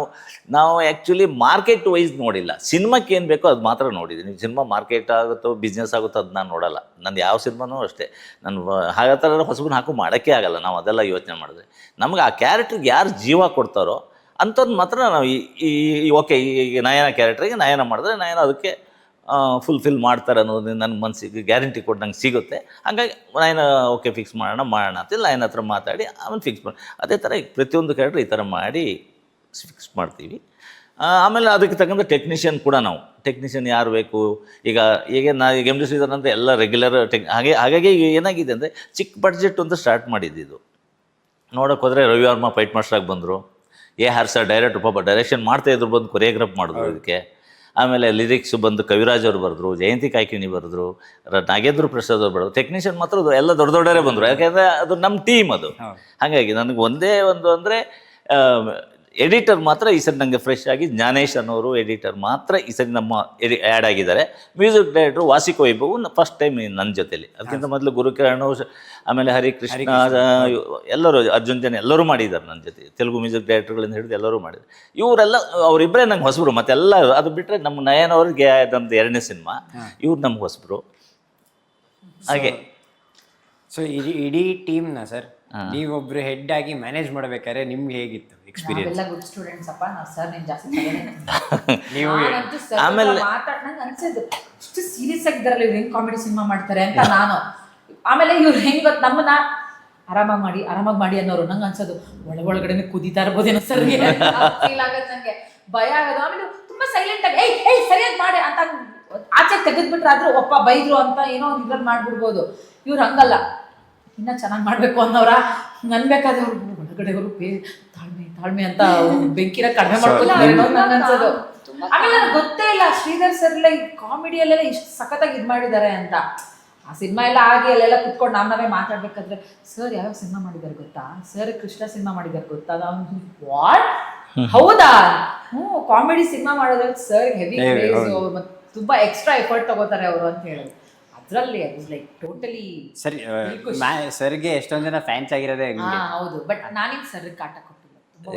ನಾವು ಆ್ಯಕ್ಚುಲಿ ಮಾರ್ಕೆಟ್ ವೈಸ್ ನೋಡಿಲ್ಲ. ಸಿನಿಮಾಕ್ಕೆ ಏನು ಬೇಕೋ ಅದು ಮಾತ್ರ ನೋಡಿದ್ದೀನಿ ಸಿನಿಮಾ ಮಾರ್ಕೆಟ್ ಆಗುತ್ತೋ ಬಿಸ್ನೆಸ್ ಆಗುತ್ತೋ ಅದು ನಾನು ನೋಡಲ್ಲ. ನಂದು ಯಾವ ಸಿನಿಮಾನೂ ಅಷ್ಟೇ. ನಾನು ಹಾಗೆ ಥರ ಹೊಸಬನ್ನ ಹಾಕು ಮಾಡೋಕ್ಕೆ ಆಗಲ್ಲ. ನಾವು ಅದೆಲ್ಲ ಯೋಚನೆ ಮಾಡಿದ್ರೆ. ನಮ್ಗೆ ಆ ಕ್ಯಾರೆಕ್ಟ್ರಿಗೆ ಯಾರು ಜೀವ ಕೊಡ್ತಾರೋ ಅಂಥದ್ದು ಮಾತ್ರ ನಾವು ಈ ಈ ಓಕೆ ಈ ನಯನ ಕ್ಯಾರೆಕ್ಟ್ರಿಗೆ ನಯನ ಮಾಡಿದ್ರೆ ನಯನ ಅದಕ್ಕೆ ಫುಲ್ಫಿಲ್ ಮಾಡ್ತಾರೆ ಅನ್ನೋದು ನನ್ನ ಮನಸ್ಸಿಗೆ ಗ್ಯಾರಂಟಿ ಕೊಟ್ಟು ನಂಗೆ ಸಿಗುತ್ತೆ. ಹಾಗಾಗಿ ನಾನು ಓಕೆ ಫಿಕ್ಸ್ ಮಾಡೋಣ ಮಾಡೋಣ ಅಂತಿಲ್ಲ ನಾನು ಹತ್ರ ಮಾತಾಡಿ ಆಮೇಲೆ ಫಿಕ್ಸ್ ಮಾಡಿ ಅದೇ ಥರ ಈಗ ಪ್ರತಿಯೊಂದು ಕ್ಯಾರೆಕ್ಟ್ರ್ ಈ ಥರ ಮಾಡಿ ಫಿಕ್ಸ್ ಮಾಡ್ತೀವಿ. ಆಮೇಲೆ ಅದಕ್ಕೆ ತಕ್ಕಂಥ ಟೆಕ್ನಿಷಿಯನ್ ಕೂಡ ನಾವು. ಟೆಕ್ನಿಷಿಯನ್ ಯಾರು ಬೇಕು? ಈಗ ಈಗ ನಾ ಈಗ ಎಂ ಡಿ ಶ್ರೀಧರ್ ಅಂತ ಎಲ್ಲ ರೆಗ್ಯುಲರ್ ಟೆಕ್ ಹಾಗೆ ಹಾಗಾಗಿ ಈಗ ಏನಾಗಿದೆ ಅಂದರೆ ಚಿಕ್ಕ ಬಡ್ಜೆಟ್ ಅಂತ ಸ್ಟಾರ್ಟ್ ಮಾಡಿದ್ದಿದ್ದು ನೋಡೋಕೆ ಹೋದರೆ ರವಿ ವರ್ಮ ಫೈಟ್ ಮಾಸ್ಟ್ರಾಗಿ ಬಂದರು. ಎ. ಹರ್ಸ ಡೈರೆಕ್ಟ್ ಪಾಪ ಡೈರೆಕ್ಷನ್ ಮಾಡ್ತಾ ಇದ್ರು ಬಂದು ಕೊರಿಯೋಗ್ರಾಫ್ ಮಾಡಿದ್ರು ಇದಕ್ಕೆ ಆಮೇಲೆ ಲಿರಿಕ್ಸ್ ಬಂದು ಕವಿರಾಜ್ ಅವರು ಬರೆದ್ರು ಜಯಂತಿ ಕಾಯ್ಕಿಣಿ ಬರೆದ್ರು ನಾಗೇಂದ್ರ ಪ್ರಸಾದ್ ಅವರು ಬರೆದ್ರು. ಟೆಕ್ನಿಷಿಯನ್ ಮಾತ್ರ ಅದು ಎಲ್ಲ ದೊಡ್ಡ ದೊಡ್ಡವರೇ ಬಂದರು. ಯಾಕೆಂದರೆ ಅದು ನಮ್ಮ ಟೀಮ್ ಅದು. ಹಾಗಾಗಿ ನನಗೆ ಒಂದೇ ಒಂದು ಅಂದರೆ ಎಡಿಟರ್ ಮಾತ್ರ ಈ ಸರಿ ನನಗೆ ಫ್ರೆಶ್ ಆಗಿ ಜ್ಞಾನೇಶ್ ಅನ್ನೋರು ಎಡಿಟರ್ ಮಾತ್ರ ಈ ಸರಿ ನಮ್ಮ ಎಡಿ ಆ್ಯಡ್ ಆಗಿದ್ದಾರೆ. ಮ್ಯೂಸಿಕ್ ಡೈರೆಕ್ಟ್ರು ವಾಸಿಕ ವೈಭವ್ ಫಸ್ಟ್ ಟೈಮ್ ನನ್ನ ಜೊತೆಲಿ. ಅದಕ್ಕಿಂತ ಮೊದಲು ಗುರುಕಿರಣ್ ಆಮೇಲೆ ಹರಿಕೃಷ್ಣ ಎಲ್ಲರೂ ಅರ್ಜುನ್ ಜನ ಎಲ್ಲರೂ ಮಾಡಿದ್ದಾರೆ ನನ್ನ ಜೊತೆ. ತೆಲುಗು ಮ್ಯೂಸಿಕ್ ಡೈರೆಕ್ಟರ್ಗಳಿಂದ ಹಿಡಿದು ಎಲ್ಲರೂ ಮಾಡಿದ್ದಾರೆ. ಇವರೆಲ್ಲ ಅವರಿಬ್ಬರೇ ನಂಗೆ ಹೊಸಬರು ಮತ್ತೆಲ್ಲ ಅದು ಬಿಟ್ಟರೆ ನಮ್ಮ ನಯನ್ ಅವ್ರಿಗೆ ನಮ್ದು ಎರಡನೇ ಸಿನಿಮಾ. ಇವ್ರು ನಮ್ಗೆ ಹೊಸಬರು. ಹಾಗೆ. ಸೊ ಇಡೀ ಇಡೀ ಟೀಮ್ನ ಸರ್ ನೀವೊಬ್ರು ಹೆಡ್ ಆಗಿ ಮ್ಯಾನೇಜ್ ಮಾಡ್ಬೇಕಾದ್ರೆ ನಿಮ್ಗೆ ಹೇಗಿತ್ತು? ಎಕ್ಸ್ಪೀರಿಯನ್ಸ್ ಗುಡ್ ಸ್ಟೂಡೆಂಟ್ಸ್ ಅಪ್ಪ. ನಾವು ಸರ್ ನಿನ್ ಜಾಸ್ತಿ ನೀವು ಆಮೇಲೆ- ಮಾತಾಡ್ ನಂಗೆ ಅನ್ಸಿದ್ದು ಇಷ್ಟು ಸೀರಿಯಸ್ ಆಗಿದ್ದಾರಲ್ಲ ಇವ್ರು ಹೆಂಗ್ ಕಾಮಿಡಿ ಸಿನಿಮಾ ಮಾಡ್ತಾರೆ ಅಂತ ನಾನು. ಆಮೇಲೆ ಇವ್ರು ಹೆಂಗ್ ಗೊತ್ತು ನಮ್ಮನ್ನ ಆರಾಮಾಗಿ ಮಾಡಿ ಆರಾಮಾಗಿ ಮಾಡಿ ಅನ್ನೋರು. ನಂಗೆ ಅನ್ಸೋದು ಒಳ ಒಳಗಡೆನೆ ಕುದೀತಾ ಇರ್ಬೋದೇನೋ ಸರ್ ಫೀಲ್ ಆಗತ್ತೆ ನಂಗೆ. ಭಯ ಆಗೋದು. ಆಮೇಲೆ ತುಂಬಾ ಸೈಲೆಂಟ್ ಆಗಿ ಏಯ್ ಏಯ್ ಸರಿಯಾಗಿ ಮಾಡಿ ಅಂತ ಆಚೆ ತೆಗೆದ್ಬಿಟ್ರೆ ಆದ್ರೂ ಒಪ್ಪ ಬೈದ್ರು ಅಂತ ಏನೋ ಒಂದು ಇದ್ರಲ್ಲಿ ಮಾಡ್ಬಿಡ್ಬೋದು. ಇವ್ರು ಹಂಗಲ್ಲ. ಇನ್ನ ಚೆನ್ನಾಗಿ ಮಾಡ್ಬೇಕು ಅನ್ನೋರ? ಅನ್ಬೇಕಾದ್ರೆ ಅವ್ರು ಒಳಗಡೆ ಅವರು ಪೇ ತಾಳ್ಮೆ ಅಂತ ಬೆಂಕಿನ ಕಡಿಮೆ ಆಮೇಲೆ ನನಗೆ ಗೊತ್ತೇ ಇಲ್ಲ ಶ್ರೀಧರ್ ಸರ್ ಎಲ್ಲ ಕಾಮಿಡಿ ಕಾಮಿಡಿಯಲ್ಲೆಲ್ಲ ಇಷ್ಟು ಸಖತ್ತಾಗಿ ಇದು ಮಾಡಿದ್ದಾರೆ ಅಂತ. ಆ ಸಿನಿಮಾ ಎಲ್ಲ ಆಗಿ ಅಲ್ಲೆಲ್ಲ ಕುತ್ಕೊಂಡು ನಾವ್ ನಾವೇ ಮಾತಾಡ್ಬೇಕಾದ್ರೆ ಸರ್ ಯಾವ ಸಿನಿಮಾ ಮಾಡಿದಾರೆ ಗೊತ್ತಾ? ಸರ್ ಕೃಷ್ಣ ಸಿನಿಮಾ ಮಾಡಿದಾರೆ ಗೊತ್ತಾ? ನಾವು ವಾಟ್ ಹೌದಾ? ಹ್ಞೂ ಕಾಮಿಡಿ ಸಿನಿಮಾ ಮಾಡೋದ್ರಲ್ಲಿ ಸರ್ ಹೆವಿ. ಮತ್ತೆ ತುಂಬಾ ಎಕ್ಸ್ಟ್ರಾ ಎಫರ್ಟ್ ತಗೋತಾರೆ ಅವರು ಅಂತ ಹೇಳೋದು. ಅದ್ರಲ್ಲಿ ಲೈಕ್ ಟೋಟಲಿ ಸರಿ ಸರ್ಗೆ ಎಷ್ಟೊಂದ್ ಜನ ಫ್ಯಾನ್ಸ್ ಆಗಿರೋದೇ ಹಾ ಹೌದು. ಬಟ್ ನಾನಿಗ್ ಸರ್ ಕಾಟ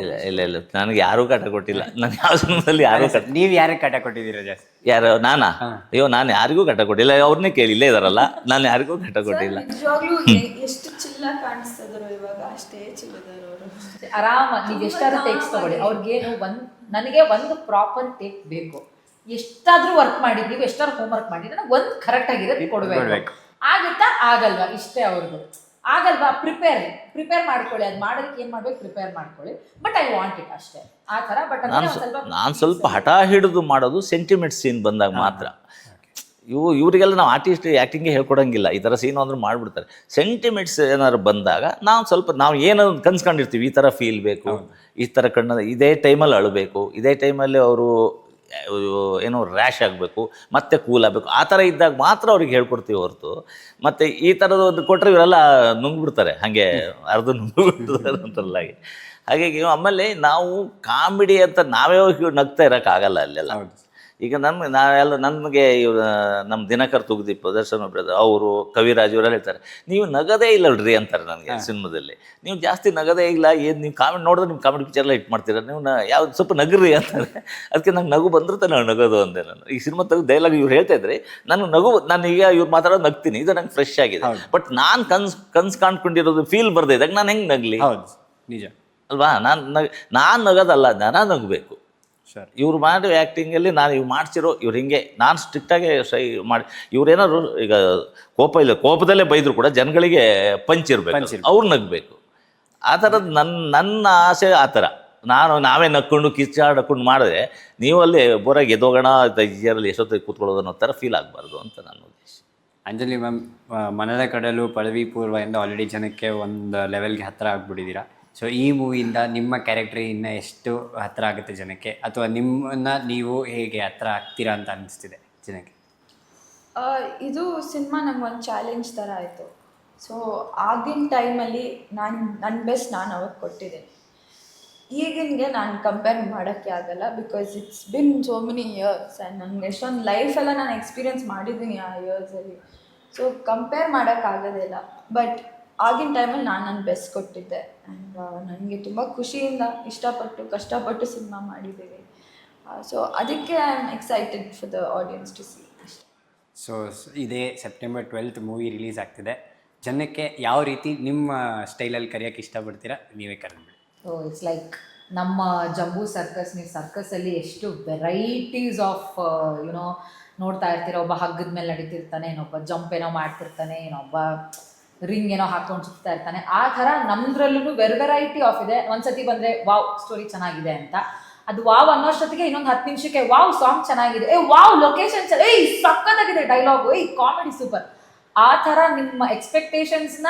ಇಲ್ಲ ಇಲ್ಲ ಇಲ್ಲ. ನನಗೆ ಯಾರೂ ಕಾಟ ಕೊಟ್ಟಿಲ್ಲ. ನಾನು ಯಾವ ಸಿನಿಮಾದಲ್ಲಿ ಯಾರೂ ಕಟ ನೀವು ಯಾರಿಗೆ ಕಟ ಕೊಟ್ಟಿದ್ದೀರ ಜಾಸ್ತಿ? ಯಾರು ನಾನಾ? ಅಯ್ಯೋ ನಾನು ಯಾರಿಗೂ ಕಟ ಕೊಟ್ಟಿಲ್ಲ. ಅವ್ರನ್ನೇ ಕೇಳಿ ಇಲ್ಲೇ ಇದಾರಲ್ಲ. ನಾನು ಯಾರಿಗೂ ಕಟ ಕೊಟ್ಟಿಲ್ಲ. ನಿಜವಾಗ್ಲೂ ಎಷ್ಟು ಚಿಲ್ಲ ಕಾಣಿಸ್ತಿದ್ರು ಇವಾಗ ಅಷ್ಟೇ ಚಿಲ್ಲದಾರ ಅವರು ಆರಾಮ ನೀವು ಎಷ್ಟಾದ್ರೂ ಟೇಕ್ಸ್ ತಗೊಳ್ಳಿ. ಅವ್ರಿಗೇನು ಒಂದು ನನಗೆ ಒಂದು ಪ್ರಾಪರ್ ಟೇಕ್ ಬೇಕು. ಎಷ್ಟಾದ್ರೂ ವರ್ಕ್ ಮಾಡಿದ್ದೀವಿ ನೀವು ಎಷ್ಟಾದ್ರೂ ಹೋಮ್ ವರ್ಕ್ ಮಾಡಿ ನನಗೆ ಒಂದು ಕರೆಕ್ಟ್ ಆಗಿರೋದು ಕೊಡಬೇಕು. ಕೊಡ್ಬೇಕು. ಆಗುತ್ತಾ? ಆಗಲ್ವಾ? ಇಷ್ಟೇ ಅವ್ರದ್ದು ಆಗಲ್ವಾ? ಪ್ರಿಪೇರ್ ಪ್ರಿಪೇರ್ ಮಾಡ್ಕೊಳ್ಳಿ. ಅದು ಮಾಡೋದಕ್ಕೆ ಏನು ಮಾಡ್ಬೇಕು? ಪ್ರಿಪೇರ್ ಮಾಡ್ಕೊಳ್ಳಿ. ಬಟ್ ಐ ವಾಂಟ್ ಇಟ್ ಅಷ್ಟೇ. ಆ ತರ ಬಟ್ ನಾನು ನಾನು ಸ್ವಲ್ಪ ಹಠ ಹಿಡಿದು ಮಾಡೋದು ಸೆಂಟಿಮೆಂಟ್ ಸೀನ್ ಬಂದಾಗ ಮಾತ್ರ. ಇವು ಇವರಿಗೆಲ್ಲ ನಾವು ಆರ್ಟಿಸ್ಟ್ ಆ್ಯಕ್ಟಿಂಗೇ ಹೇಳ್ಕೊಡಂಗಿಲ್ಲ. ಈ ಥರ ಸೀನು ಅಂದ್ರೆ ಮಾಡಿಬಿಡ್ತಾರೆ. ಸೆಂಟಿಮೆಂಟ್ಸ್ ಏನಾದ್ರು ಬಂದಾಗ ನಾವು ಸ್ವಲ್ಪ ನಾವು ಏನೋ ಕನ್ಸ್ಕೊಂಡಿರ್ತೀವಿ. ಈ ಥರ ಫೀಲ್ ಬೇಕು. ಈ ಥರ ಕಣ್ಣ ಇದೇ ಟೈಮಲ್ಲಿ ಅಳಬೇಕು. ಇದೇ ಟೈಮಲ್ಲಿ ಅವರು ಏನೋ ರ್ಯಾಶ್ ಆಗಬೇಕು, ಮತ್ತೆ ಕೂಲ್ ಆಗಬೇಕು, ಆ ಥರ ಇದ್ದಾಗ ಮಾತ್ರ ಅವ್ರಿಗೆ ಹೇಳ್ಕೊಡ್ತೀವಿ ಹೊರತು. ಮತ್ತು ಈ ಥರದ ಒಂದು ಕೊಟ್ಟರೆ ಇವರೆಲ್ಲ ನುಂಗ್ಬಿಡ್ತಾರೆ, ಹಾಗೆ ಅರ್ಧ ನುಂಗ್ಬಿಡ್ತಾರೆ ಅಂತಲ್ಲಾಗಿ ಹಾಗೆ. ಹಾಗಾಗಿ ಆಮೇಲೆ ನಾವು ಕಾಮಿಡಿ ಅಂತ ನಾವೇ ನಗ್ತಾ ಇರೋಕ್ಕಾಗಲ್ಲ ಅಲ್ಲೆಲ್ಲ. ಈಗ ನಮ್ಗೆ ನಾವೆಲ್ಲ ನಮಗೆ ಇವ್ರು ನಮ್ಮ ದಿನಕರ್ ತುಗ್ದೀಪ್ ದರ್ಶನ ಬ್ರದರ್ ಅವರು ಕವಿರಾಜ್ ಇವರೆಲ್ಲ ಹೇಳ್ತಾರೆ ನೀವು ನಗದೇ ಇಲ್ಲಲ್ರಿ ಅಂತಾರೆ ನನಗೆ ಸಿನಿಮಾದಲ್ಲಿ. ನೀವು ಜಾಸ್ತಿ ನಗದೇ ಇಲ್ಲ ಏನು ನೀವು ಕಾಮೆಂಟ್ ನೋಡಿದ್ರೆ ನಿಮ್ಮ ಕಾಮೆಂಟ್ ಪಿಕ್ಚರ್ ಎಲ್ಲ ಹಿಟ್ ಮಾಡ್ತೀರ? ನೀವು ನಾ ಯಾವ್ದು ಸ್ವಲ್ಪ ನಗ್ರಿ ಅಂತಾರೆ. ಅದಕ್ಕೆ ನಂಗೆ ನಗು ಬಂದ್ರೆ ತಾನೆ ನಗೋದು ಅಂದೆ ನಾನು. ಈ ಸಿನಿಮಾ ತೆಗೆದು ಡೈಲಾಗ್ ಇವ್ರು ಹೇಳ್ತಾ ಇದ್ರೆ ನಾನು ನಗು ನಾನು ಈಗ ಇವ್ರು ಮಾತಾಡೋದು ನಗ್ತೀನಿ ಇದು ನಂಗೆ ಫ್ರೆಶ್ ಆಗಿದೆ. ಬಟ್ ನಾನು ಕನ್ಸ್ ಕನ್ಸ್ ಕಾಣ್ಕೊಂಡಿರೋದು ಫೀಲ್ ಬರ್ದೇ ಇದ್ದಾಗ ನಾನು ಹೆಂಗೆ ನಗಲಿ? ಹೌದು ನಿಜ. ಅಲ್ವಾ? ನಾನು ನಗ್ ನಾನು ನಗೋದಲ್ಲ ನಾನು ನಗಬೇಕು. ಸರ್ ಇವ್ರು ಮಾಡೋ ಆ್ಯಕ್ಟಿಂಗಲ್ಲಿ ನಾನು ಇವ್ರು ಮಾಡ್ಸಿರೋ ಇವ್ರು ಹಿಂಗೆ ನಾನು ಸ್ಟ್ರಿಕ್ಟಾಗಿ ಸೈ ಮಾಡಿ ಇವ್ರೇನಾದ್ರು ಈಗ ಕೋಪ ಇಲ್ಲ ಕೋಪದಲ್ಲೇ ಬೈದ್ರು ಕೂಡ ಜನಗಳಿಗೆ ಪಂಚ್ ಇರಬೇಕು. ಅವ್ರು ನಗಬೇಕು. ಆ ಥರದ್ದು ನನ್ನ ನನ್ನ ಆಸೆ ಆ ಥರ ನಾನು ನಾವೇ ನಕ್ಕೊಂಡು ಕಿಚ್ಚಾಡ್ಕೊಂಡು ಮಾಡಿದ್ರೆ ನೀವು ಅಲ್ಲಿ ಬೋರಾಗಿ ಎದೋಗೋಣ ಇಯರಲ್ಲಿ ಎಷ್ಟೊತ್ತಿಗೆ ಕೂತ್ಕೊಳ್ಳೋದು ಅನ್ನೋ ಥರ ಫೀಲ್ ಆಗಬಾರ್ದು ಅಂತ ನನ್ನ ಉದ್ದೇಶ. ಅಂಜಲಿ ಮ್ಯಾಮ್ ಮನದ ಕಡಲು ಪಳವಿ ಪೂರ್ವ ಎಂದು ಆಲ್ರೆಡಿ ಜನಕ್ಕೆ ಒಂದು ಲೆವೆಲ್ಗೆ ಹತ್ತಿರ ಆಗ್ಬಿಟ್ಟಿದ್ದೀರಾ? ಸೊ ಈ ಮೂವಿಯಿಂದ ನಿಮ್ಮ ಕ್ಯಾರೆಕ್ಟರ್ ಇನ್ನು ಎಷ್ಟು ಹತ್ರ ಆಗುತ್ತೆ ಜನಕ್ಕೆ? ಅಥವಾ ನಿಮ್ಮನ್ನ ನೀವು ಹೇಗೆ ಹತ್ರ ಆಗ್ತೀರಾ ಅಂತ ಅನಿಸ್ತಿದೆ ಜನಕ್ಕೆ? ಇದು ಸಿನಿಮಾ ಒಂದು ಚಾಲೆಂಜ್ ಥರ ಆಯಿತು. ಸೊ ಆಗಿನ ಟೈಮಲ್ಲಿ ನಾನು ನನ್ನ ಬೆಸ್ಟ್ ನಾನು ಅವತ್ತು ಕೊಟ್ಟಿದ್ದೀನಿ. ಈಗಿನಗೆ ನಾನು ಕಂಪೇರ್ ಮಾಡೋಕ್ಕೆ ಆಗಲ್ಲ because it's been so many years and ನನಗೆ ಎಷ್ಟೊಂದು ಲೈಫೆಲ್ಲ ನಾನು ಎಕ್ಸ್ಪೀರಿಯನ್ಸ್ ಮಾಡಿದ್ದೀನಿ ಆ ಇಯರ್ಸಲ್ಲಿ ಸೊ ಕಂಪೇರ್ ಮಾಡೋಕ್ಕಾಗೋದಿಲ್ಲ ಬಟ್ ಆಗಿನ ಟೈಮಲ್ಲಿ ನಾನು ನನ್ನ ಬೆಸ್ಟ್ ಕೊಟ್ಟಿದ್ದೆ. ಆ್ಯಂಡ್ ನನಗೆ ತುಂಬ ಖುಷಿಯಿಂದ ಇಷ್ಟಪಟ್ಟು ಕಷ್ಟಪಟ್ಟು ಸಿನಿಮಾ ಮಾಡಿದ್ದೀವಿ. ಸೊ ಅದಕ್ಕೆ I am excited for the audience to see ಅಷ್ಟೇ ಸೊ ಇದೇ ಸೆಪ್ಟೆಂಬರ್ ಟ್ವೆಲ್ತ್ ಮೂವಿ ರಿಲೀಸ್ ಆಗ್ತಿದೆ. ಜನಕ್ಕೆ ಯಾವ ರೀತಿ ನಿಮ್ಮ ಸ್ಟೈಲಲ್ಲಿ ಕರೆಯೋಕ್ಕೆ ಇಷ್ಟಪಡ್ತೀರಾ ನೀವೇ ಕರೆದ್ಬಿಡಿ. ಸೊ ಇಟ್ಸ್ ಲೈಕ್ ನಮ್ಮ ಜಂಬೂ ಸರ್ಕಸ್ ನೀವು ಸರ್ಕಸ್ಸಲ್ಲಿ ಎಷ್ಟು ವೆರೈಟೀಸ್ ಆಫ್ ಯುನೋ ನೋಡ್ತಾ ಇರ್ತೀರ. ಒಬ್ಬ ಹಗ್ಗದ ಮೇಲೆ ನಡೀತಿರ್ತಾನೆ ಇನ್ನೊಬ್ಬ ಜಂಪ್ ಏನೋ ಮಾಡ್ತಿರ್ತಾನೆ ಇನ್ನೊಬ್ಬ ರಿಂಗ್ ಏನೋ ಹಾಕೊಂಡು ಸುತ್ತಾ ಇರ್ತಾನೆ. ಆ ಥರ ನಮ್ದ್ರಲ್ಲೂ ವೆರ್ ವೆರೈಟಿ ಆಫ್ ಇದೆ. ಒಂದ್ಸತಿ ಬಂದರೆ ವಾವ್ ಸ್ಟೋರಿ ಚೆನ್ನಾಗಿದೆ ಅಂತ. ಅದು ವಾವ್ ಅನ್ನೋಷ್ಟೊತ್ತಿಗೆ ಇನ್ನೊಂದು ಹತ್ತು ನಿಮಿಷಕ್ಕೆ ವಾವ್ ಸಾಂಗ್ ಚೆನ್ನಾಗಿದೆ. ಏ ವಾವ್ ಲೊಕೇಶನ್ ಏಯ್ ಸಕ್ಕತ್ತಾಗಿದೆ ಡೈಲಾಗ್ ಏಯ್ ಕಾಮಿಡಿ ಸೂಪರ್ ಆ ಥರ ನಿಮ್ಮ ಎಕ್ಸ್ಪೆಕ್ಟೇಷನ್ಸ್ನ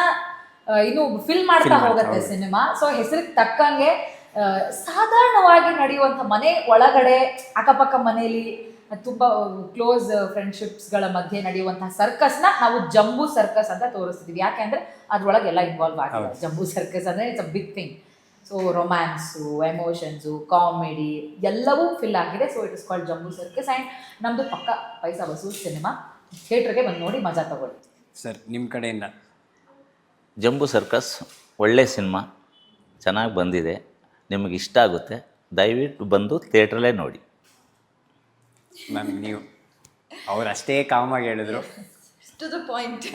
ಇನ್ನು ಫಿಲ್ ಮಾಡ್ತಾ ಹೋಗುತ್ತೆ ಸಿನಿಮಾ ಸೊ ಹೆಸರಿಗೆ ತಕ್ಕಂಗೆ ಸಾಧಾರಣವಾಗಿ ನಡೆಯುವಂಥ ಮನೆ ಒಳಗಡೆ ಅಕ್ಕಪಕ್ಕ ಮನೆಯಲ್ಲಿ ತುಂಬ ಕ್ಲೋಸ್ ಫ್ರೆಂಡ್ಶಿಪ್ಸ್ಗಳ ಮಧ್ಯೆ ನಡೆಯುವಂತಹ ಸರ್ಕಸ್ನ ನಾವು ಜಂಬೂ ಸರ್ಕಸ್ ಅಂತ ತೋರಿಸ್ತಿದ್ವಿ. ಯಾಕೆಂದ್ರೆ ಅದ್ರೊಳಗೆ ಎಲ್ಲ ಇನ್ವಾಲ್ವ್ ಆಗಿದೆ. ಜಂಬೂ ಸರ್ಕಸ್ ಅಂದ್ರೆ it's a big thing so romance emotions comedy ಎಲ್ಲವೂ ಫಿಲ್ ಆಗಿದೆ. So it is called Jamboo circus and ನಮ್ಮದು ಪಕ್ಕ ಪೈಸಾ ವಸೂಲ್ ಸಿನಿಮಾ ಥಿಯೇಟ್ರಿಗೆ ಬಂದು ನೋಡಿ ಮಜಾ ತಗೊಳ್ಳಿ. ಸರ್ ನಿಮ್ಮ ಕಡೆಯಿಂದ? ಜಂಬೂ ಸರ್ಕಸ್ ಒಳ್ಳೆ ಸಿನಿಮಾ ಚೆನ್ನಾಗಿ ಬಂದಿದೆ. ನಿಮಗೆ ಇಷ್ಟ ಆಗುತ್ತೆ ದಯವಿಟ್ಟು ಬಂದು ಥಿಯೇಟ್ರಲ್ಲೇ ನೋಡಿ. ಮ್ಯಾಮ್ ನೀವು ಅವ್ರು ಅಷ್ಟೇ ಕಾಮಾಗಿ ಹೇಳಿದ್ರು. To the point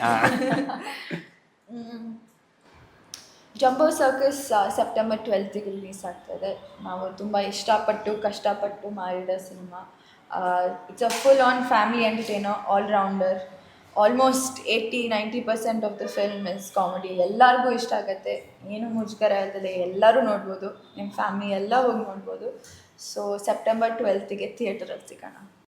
Jambo circus September ಟ್ವೆಲ್ತಿಗೆ release ಆಗ್ತದೆ. ನಾವು ತುಂಬ ಇಷ್ಟಪಟ್ಟು ಕಷ್ಟಪಟ್ಟು ಮಾಡಿದ cinema. It's a full on family entertainer all rounder almost eighty ninety percent of the film is comedy ಎಲ್ಲರಿಗೂ ಇಷ್ಟ ಆಗುತ್ತೆ. ಏನು ಮುಜುಗರ ಇಲ್ಲದೆ ಎಲ್ಲರೂ ನೋಡ್ಬೋದು. ನಿಮ್ಮ ಫ್ಯಾಮಿಲಿ ಎಲ್ಲ ಹೋಗಿ ನೋಡ್ಬೋದು. ಸೊ ಸೆಪ್ಟೆಂಬರ್ ಟ್ವೆಲ್ತಿಗೆ ಥಿಯೇಟರಲ್ಲಿ ಸಿಗೋಣ.